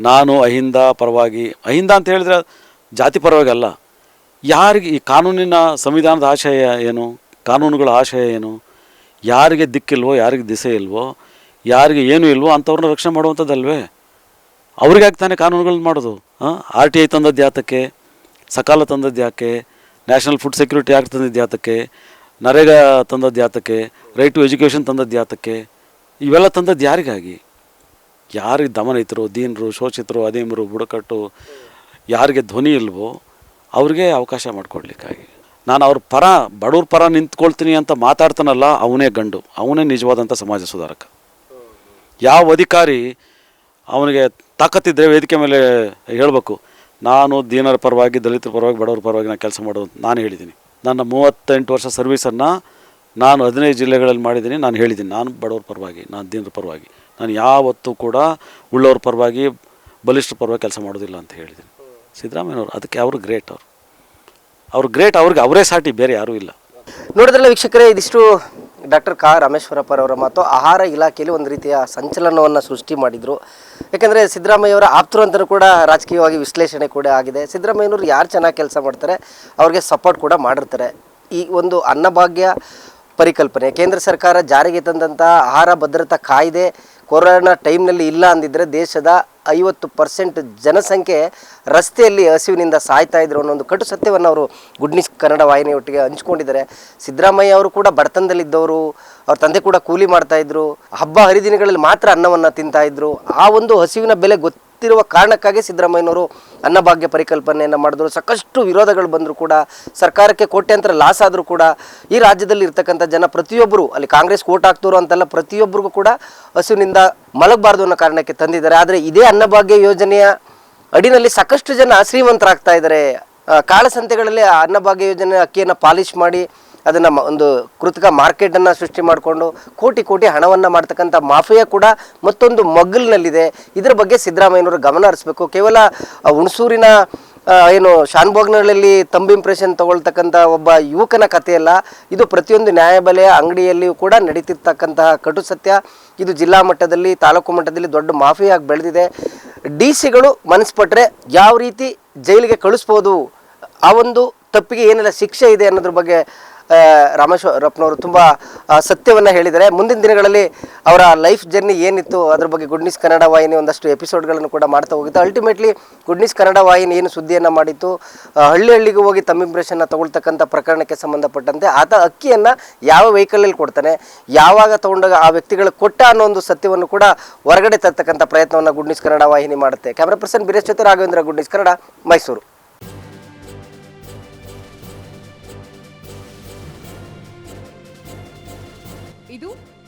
B: ನಾನು ಅಹಿಂದ ಪರವಾಗಿ, ಅಹಿಂದ ಅಂತ ಹೇಳಿದ್ರೆ ಜಾತಿ ಪರವಾಗಿ ಅಲ್ಲ. ಯಾರಿಗೆ ಈ ಕಾನೂನಿನ ಸಂವಿಧಾನದ ಆಶಯ ಏನು? ಕಾನೂನುಗಳ ಆಶಯ ಏನು? ಯಾರಿಗೆ ದಿಕ್ಕಿಲ್ವೋ, ಯಾರಿಗೆ ದಿಸೆ ಇಲ್ವೋ, ಯಾರಿಗೆ ಏನೂ ಇಲ್ವೋ ಅಂಥವ್ರನ್ನ ರಕ್ಷಣೆ ಮಾಡುವಂಥದ್ದಲ್ವೇ? ಅವ್ರಿಗಾಗಿ ತಾನೇ ಕಾನೂನುಗಳನ್ನ ಮಾಡೋದು. ಆರ್ ಟಿ ಐ ತಂದದ್ದು ಯಾತಕ್ಕೆ ಸಕಾಲ ತಂದದ್ದು ಯಾಕೆ? ನ್ಯಾಷನಲ್ ಫುಡ್ ಸೆಕ್ಯೂರಿಟಿ ಆ್ಯಕ್ಟ್ ತಂದದ್ದು ಯಾತಕ್ಕೆ? ನರೇಗಾ ತಂದದ್ದು ಯಾತಕ್ಕೆ? ರೈಟ್ ಟು ಎಜುಕೇಷನ್ ತಂದದ್ದು ಯಾತಕ್ಕೆ? ಇವೆಲ್ಲ ತಂದದ್ದು ಯಾರಿಗಾಗಿ? ಯಾರಿಗೆ ದಮನೈತರು ದೀನರು, ಶೋಷಿತರು ಅದೇಮರು ಬುಡಕಟ್ಟು, ಯಾರಿಗೆ ಧ್ವನಿ ಇಲ್ವೋ ಅವ್ರಿಗೆ ಅವಕಾಶ ಮಾಡಿಕೊಡ್ಲಿಕ್ಕಾಗಿ. ನಾನು ಅವ್ರ ಪರ, ಬಡವ್ರ ಪರ ನಿಂತ್ಕೊಳ್ತೀನಿ ಅಂತ ಮಾತಾಡ್ತಾನಲ್ಲ, ಅವನೇ ಗಂಡು. ಅವನೇ ನಿಜವಾದಂಥ ಸಮಾಜ ಸುಧಾರಕ. ಯಾವ ಅಧಿಕಾರಿ ಅವನಿಗೆ ತಾಕತ್ತಿದ್ರೆ ವೇದಿಕೆ ಮೇಲೆ ಹೇಳಬೇಕು ನಾನು ದೀನರ ಪರವಾಗಿ, ದಲಿತರ ಪರವಾಗಿ, ಬಡವರ ಪರವಾಗಿ ನಾನು ಕೆಲಸ ಮಾಡೋದು ನಾನು ಹೇಳಿದ್ದೀನಿ. ನನ್ನ ಮೂವತ್ತೆಂಟು ವರ್ಷ ಸರ್ವೀಸನ್ನು ನಾನು ಹದಿನೈದು ಜಿಲ್ಲೆಗಳಲ್ಲಿ ಮಾಡಿದ್ದೀನಿ, ನಾನು ಹೇಳಿದ್ದೀನಿ. ನಾನು ಬಡವರ ಪರವಾಗಿ, ನಾನು ದೀನರ ಪರವಾಗಿ. ನಾನು ಯಾವತ್ತೂ ಕೂಡ ಉಳ್ಳವ್ರ ಪರವಾಗಿ, ಬಲಿಷ್ಠರ ಪರವಾಗಿ ಕೆಲಸ ಮಾಡೋದಿಲ್ಲ ಅಂತ ಹೇಳಿದ್ದೀನಿ. ಸಿದ್ದರಾಮಯ್ಯವರು ಅದಕ್ಕೆ ಅವರು ಗ್ರೇಟ್ ಅವರು. ಅವ್ರು ಗ್ರೇಟ್, ಅವ್ರಿಗೆ ಅವರೇ ಸಾಟಿ, ಬೇರೆ ಯಾರೂ ಇಲ್ಲ.
A: ನೋಡಿದ್ರಲ್ಲ ವೀಕ್ಷಕರೇ, ಇದಿಷ್ಟು ಡಾಕ್ಟರ್ ಕಾ ರಮೇಶ್ವರಪ್ಪರವರ ಮಾತು ಆಹಾರ ಇಲಾಖೆಯಲ್ಲಿ ಒಂದು ರೀತಿಯ ಸಂಚಲನವನ್ನು ಸೃಷ್ಟಿ ಮಾಡಿದರು. ಯಾಕೆಂದರೆ ಸಿದ್ದರಾಮಯ್ಯವರ ಆಪ್ತರು ಅಂತಲೂ ಕೂಡ ರಾಜಕೀಯವಾಗಿ ವಿಶ್ಲೇಷಣೆ ಕೂಡ ಆಗಿದೆ. ಸಿದ್ದರಾಮಯ್ಯನವರು ಯಾರು ಚೆನ್ನಾಗಿ ಕೆಲಸ ಮಾಡ್ತಾರೆ, ಅವ್ರಿಗೆ ಸಪೋರ್ಟ್ ಕೂಡ ಮಾಡಿರ್ತಾರೆ. ಈ ಒಂದು ಅನ್ನಭಾಗ್ಯ ಪರಿಕಲ್ಪನೆ, ಕೇಂದ್ರ ಸರ್ಕಾರ ಜಾರಿಗೆ ತಂದಂಥ ಆಹಾರ ಭದ್ರತಾ ಕಾಯ್ದೆ ಕೊರೋನಾ ಟೈಮ್ನಲ್ಲಿ ಇಲ್ಲ ಅಂದಿದ್ರೆ ದೇಶದ ಐವತ್ತು ಪರ್ಸೆಂಟ್ ಜನಸಂಖ್ಯೆ ರಸ್ತೆಯಲ್ಲಿ ಹಸಿವಿನಿಂದ ಸಾಯ್ತಾ ಇದ್ರು ಅನ್ನೋ ಒಂದು ಕಟು ಸತ್ಯವನ್ನು ಅವರು ಗುಡ್ ನ್ಯೂಸ್ ಕನ್ನಡ ವಾಹಿನಿಯೊಟ್ಟಿಗೆ ಹಂಚ್ಕೊಂಡಿದ್ದಾರೆ. ಸಿದ್ದರಾಮಯ್ಯ ಅವರು ಕೂಡ ಬಡತನದಲ್ಲಿದ್ದವರು, ಅವ್ರ ತಂದೆ ಕೂಡ ಕೂಲಿ ಮಾಡ್ತಾ ಇದ್ರು. ಹಬ್ಬ ಹರಿದಿನಗಳಲ್ಲಿ ಮಾತ್ರ ಅನ್ನವನ್ನು ತಿಂತಾ ಇದ್ರು. ಆ ಒಂದು ಹಸಿವಿನ ಬೆಲೆ ಗೊತ್ತಿರುವ ಕಾರಣಕ್ಕಾಗಿ ಸಿದ್ದರಾಮಯ್ಯನವರು ಅನ್ನಭಾಗ್ಯ ಪರಿಕಲ್ಪನೆಯನ್ನು ಮಾಡಿದ್ರು. ಸಾಕಷ್ಟು ವಿರೋಧಗಳು ಬಂದರೂ ಕೂಡ, ಸರ್ಕಾರಕ್ಕೆ ಕೋಟ್ಯಾಂತರ ಲಾಸ್ ಆದರೂ ಕೂಡ, ಈ ರಾಜ್ಯದಲ್ಲಿ ಇರ್ತಕ್ಕಂಥ ಜನ ಪ್ರತಿಯೊಬ್ಬರು, ಅಲ್ಲಿ ಕಾಂಗ್ರೆಸ್ ಓಟ್ ಹಾಕ್ತೋರು ಅಂತೆಲ್ಲ ಪ್ರತಿಯೊಬ್ಬರಿಗೂ ಕೂಡ ಹಸುವಿನಿಂದ ಮಲಗಬಾರ್ದು ಅನ್ನೋ ಕಾರಣಕ್ಕೆ ತಂದಿದ್ದಾರೆ. ಆದರೆ ಇದೇ ಅನ್ನಭಾಗ್ಯ ಯೋಜನೆಯ ಅಡಿನಲ್ಲಿ ಸಾಕಷ್ಟು ಜನ ಶ್ರೀಮಂತರಾಗ್ತಾ ಇದ್ದಾರೆ. ಕಾಳಸಂತೆಗಳಲ್ಲಿ ಅನ್ನಭಾಗ್ಯ ಯೋಜನೆ ಅಕ್ಕಿಯನ್ನು ಪಾಲಿಶ್ ಮಾಡಿ ಅದನ್ನು ಒಂದು ಕೃತಕ ಮಾರ್ಕೆಟನ್ನು ಸೃಷ್ಟಿ ಮಾಡಿಕೊಂಡು ಕೋಟಿ ಕೋಟಿ ಹಣವನ್ನು ಮಾಡ್ತಕ್ಕಂಥ ಮಾಫಿಯಾ ಕೂಡ ಮತ್ತೊಂದು ಮಗ್ಗಲಿನಲ್ಲಿದೆ. ಇದರ ಬಗ್ಗೆ ಸಿದ್ದರಾಮಯ್ಯನವರು ಗಮನ ಹರಿಸಬೇಕು. ಕೇವಲ ಹುಣಸೂರಿನ ಏನು ಶಾನ್ಭೋಗ್ನಗಳಲ್ಲಿ ತಂಬ್ ಇಂಪ್ರೆಷನ್ ತಗೊಳ್ತಕ್ಕಂಥ ಒಬ್ಬ ಯುವಕನ ಕಥೆಯಲ್ಲ, ಇದು ಪ್ರತಿಯೊಂದು ನ್ಯಾಯಬೆಲೆಯ ಅಂಗಡಿಯಲ್ಲಿಯೂ ಕೂಡ ನಡೀತಿರ್ತಕ್ಕಂತಹ ಕಟು ಸತ್ಯ. ಇದು ಜಿಲ್ಲಾ ಮಟ್ಟದಲ್ಲಿ, ತಾಲೂಕು ಮಟ್ಟದಲ್ಲಿ ದೊಡ್ಡ ಮಾಫಿಯಾಗಿ ಬೆಳೆದಿದೆ. ಡಿ ಸಿಗಳು ಮನಸ್ಪಟ್ಟರೆ ಯಾವ ರೀತಿ ಜೈಲಿಗೆ ಕಳಿಸ್ಬೋದು? ಆ ಒಂದು ತಪ್ಪಿಗೆ ಏನೆಲ್ಲ ಶಿಕ್ಷೆ ಇದೆ ಅನ್ನೋದ್ರ ಬಗ್ಗೆ ರಾಮೇಶ್ವರಪ್ಪನವರು ತುಂಬ ಸತ್ಯವನ್ನು ಹೇಳಿದ್ದಾರೆ. ಮುಂದಿನ ದಿನಗಳಲ್ಲಿ ಅವರ ಲೈಫ್ ಜರ್ನಿ ಏನಿತ್ತು, ಅದ್ರ ಬಗ್ಗೆ ಗುಡ್ ಕನ್ನಡ ವಾಹಿನಿ ಒಂದಷ್ಟು ಎಪಿಸೋಡ್ಗಳನ್ನು ಕೂಡ ಮಾಡ್ತಾ ಹೋಗಿತ್ತು. ಅಲ್ಟಿಮೇಟ್ಲಿ ಗುಡ್ ನ್ಯೂಸ್ ಕನ್ನಡ ವಾಹಿನಿ ಏನು ಸುದ್ದಿಯನ್ನು ಮಾಡಿತ್ತು? ಹಳ್ಳಿ ಹಳ್ಳಿಗೂ ಹೋಗಿ ತಮ್ಮ ಇಂಪ್ರೆಷನ್ನ ತಗೊಳ್ತಕ್ಕಂಥ ಪ್ರಕರಣಕ್ಕೆ ಸಂಬಂಧಪಟ್ಟಂತೆ ಆತ ಅಕ್ಕಿಯನ್ನು ಯಾವ ವೆಹಿಕಲಲ್ಲಿ ಕೊಡ್ತಾನೆ, ಯಾವಾಗ ತಗೊಂಡಾಗ ಆ ವ್ಯಕ್ತಿಗಳು ಕೊಟ್ಟ ಅನ್ನೋ ಒಂದು ಸತ್ಯವನ್ನು ಕೂಡ ಹೊರಗಡೆ ತರ್ತಕ್ಕಂಥ ಪ್ರಯತ್ನವನ್ನು ಗುಡ್ ಕನ್ನಡ ವಾಹಿನಿ ಮಾಡುತ್ತೆ. ಕ್ಯಾಮ್ರಾ ಪರ್ಸನ್ ಬಿರೇಶ್ ಜೊತೆ ರಾಘವೇಂದ್ರ, ಗುಡ್ ಕನ್ನಡ ಮೈಸೂರು.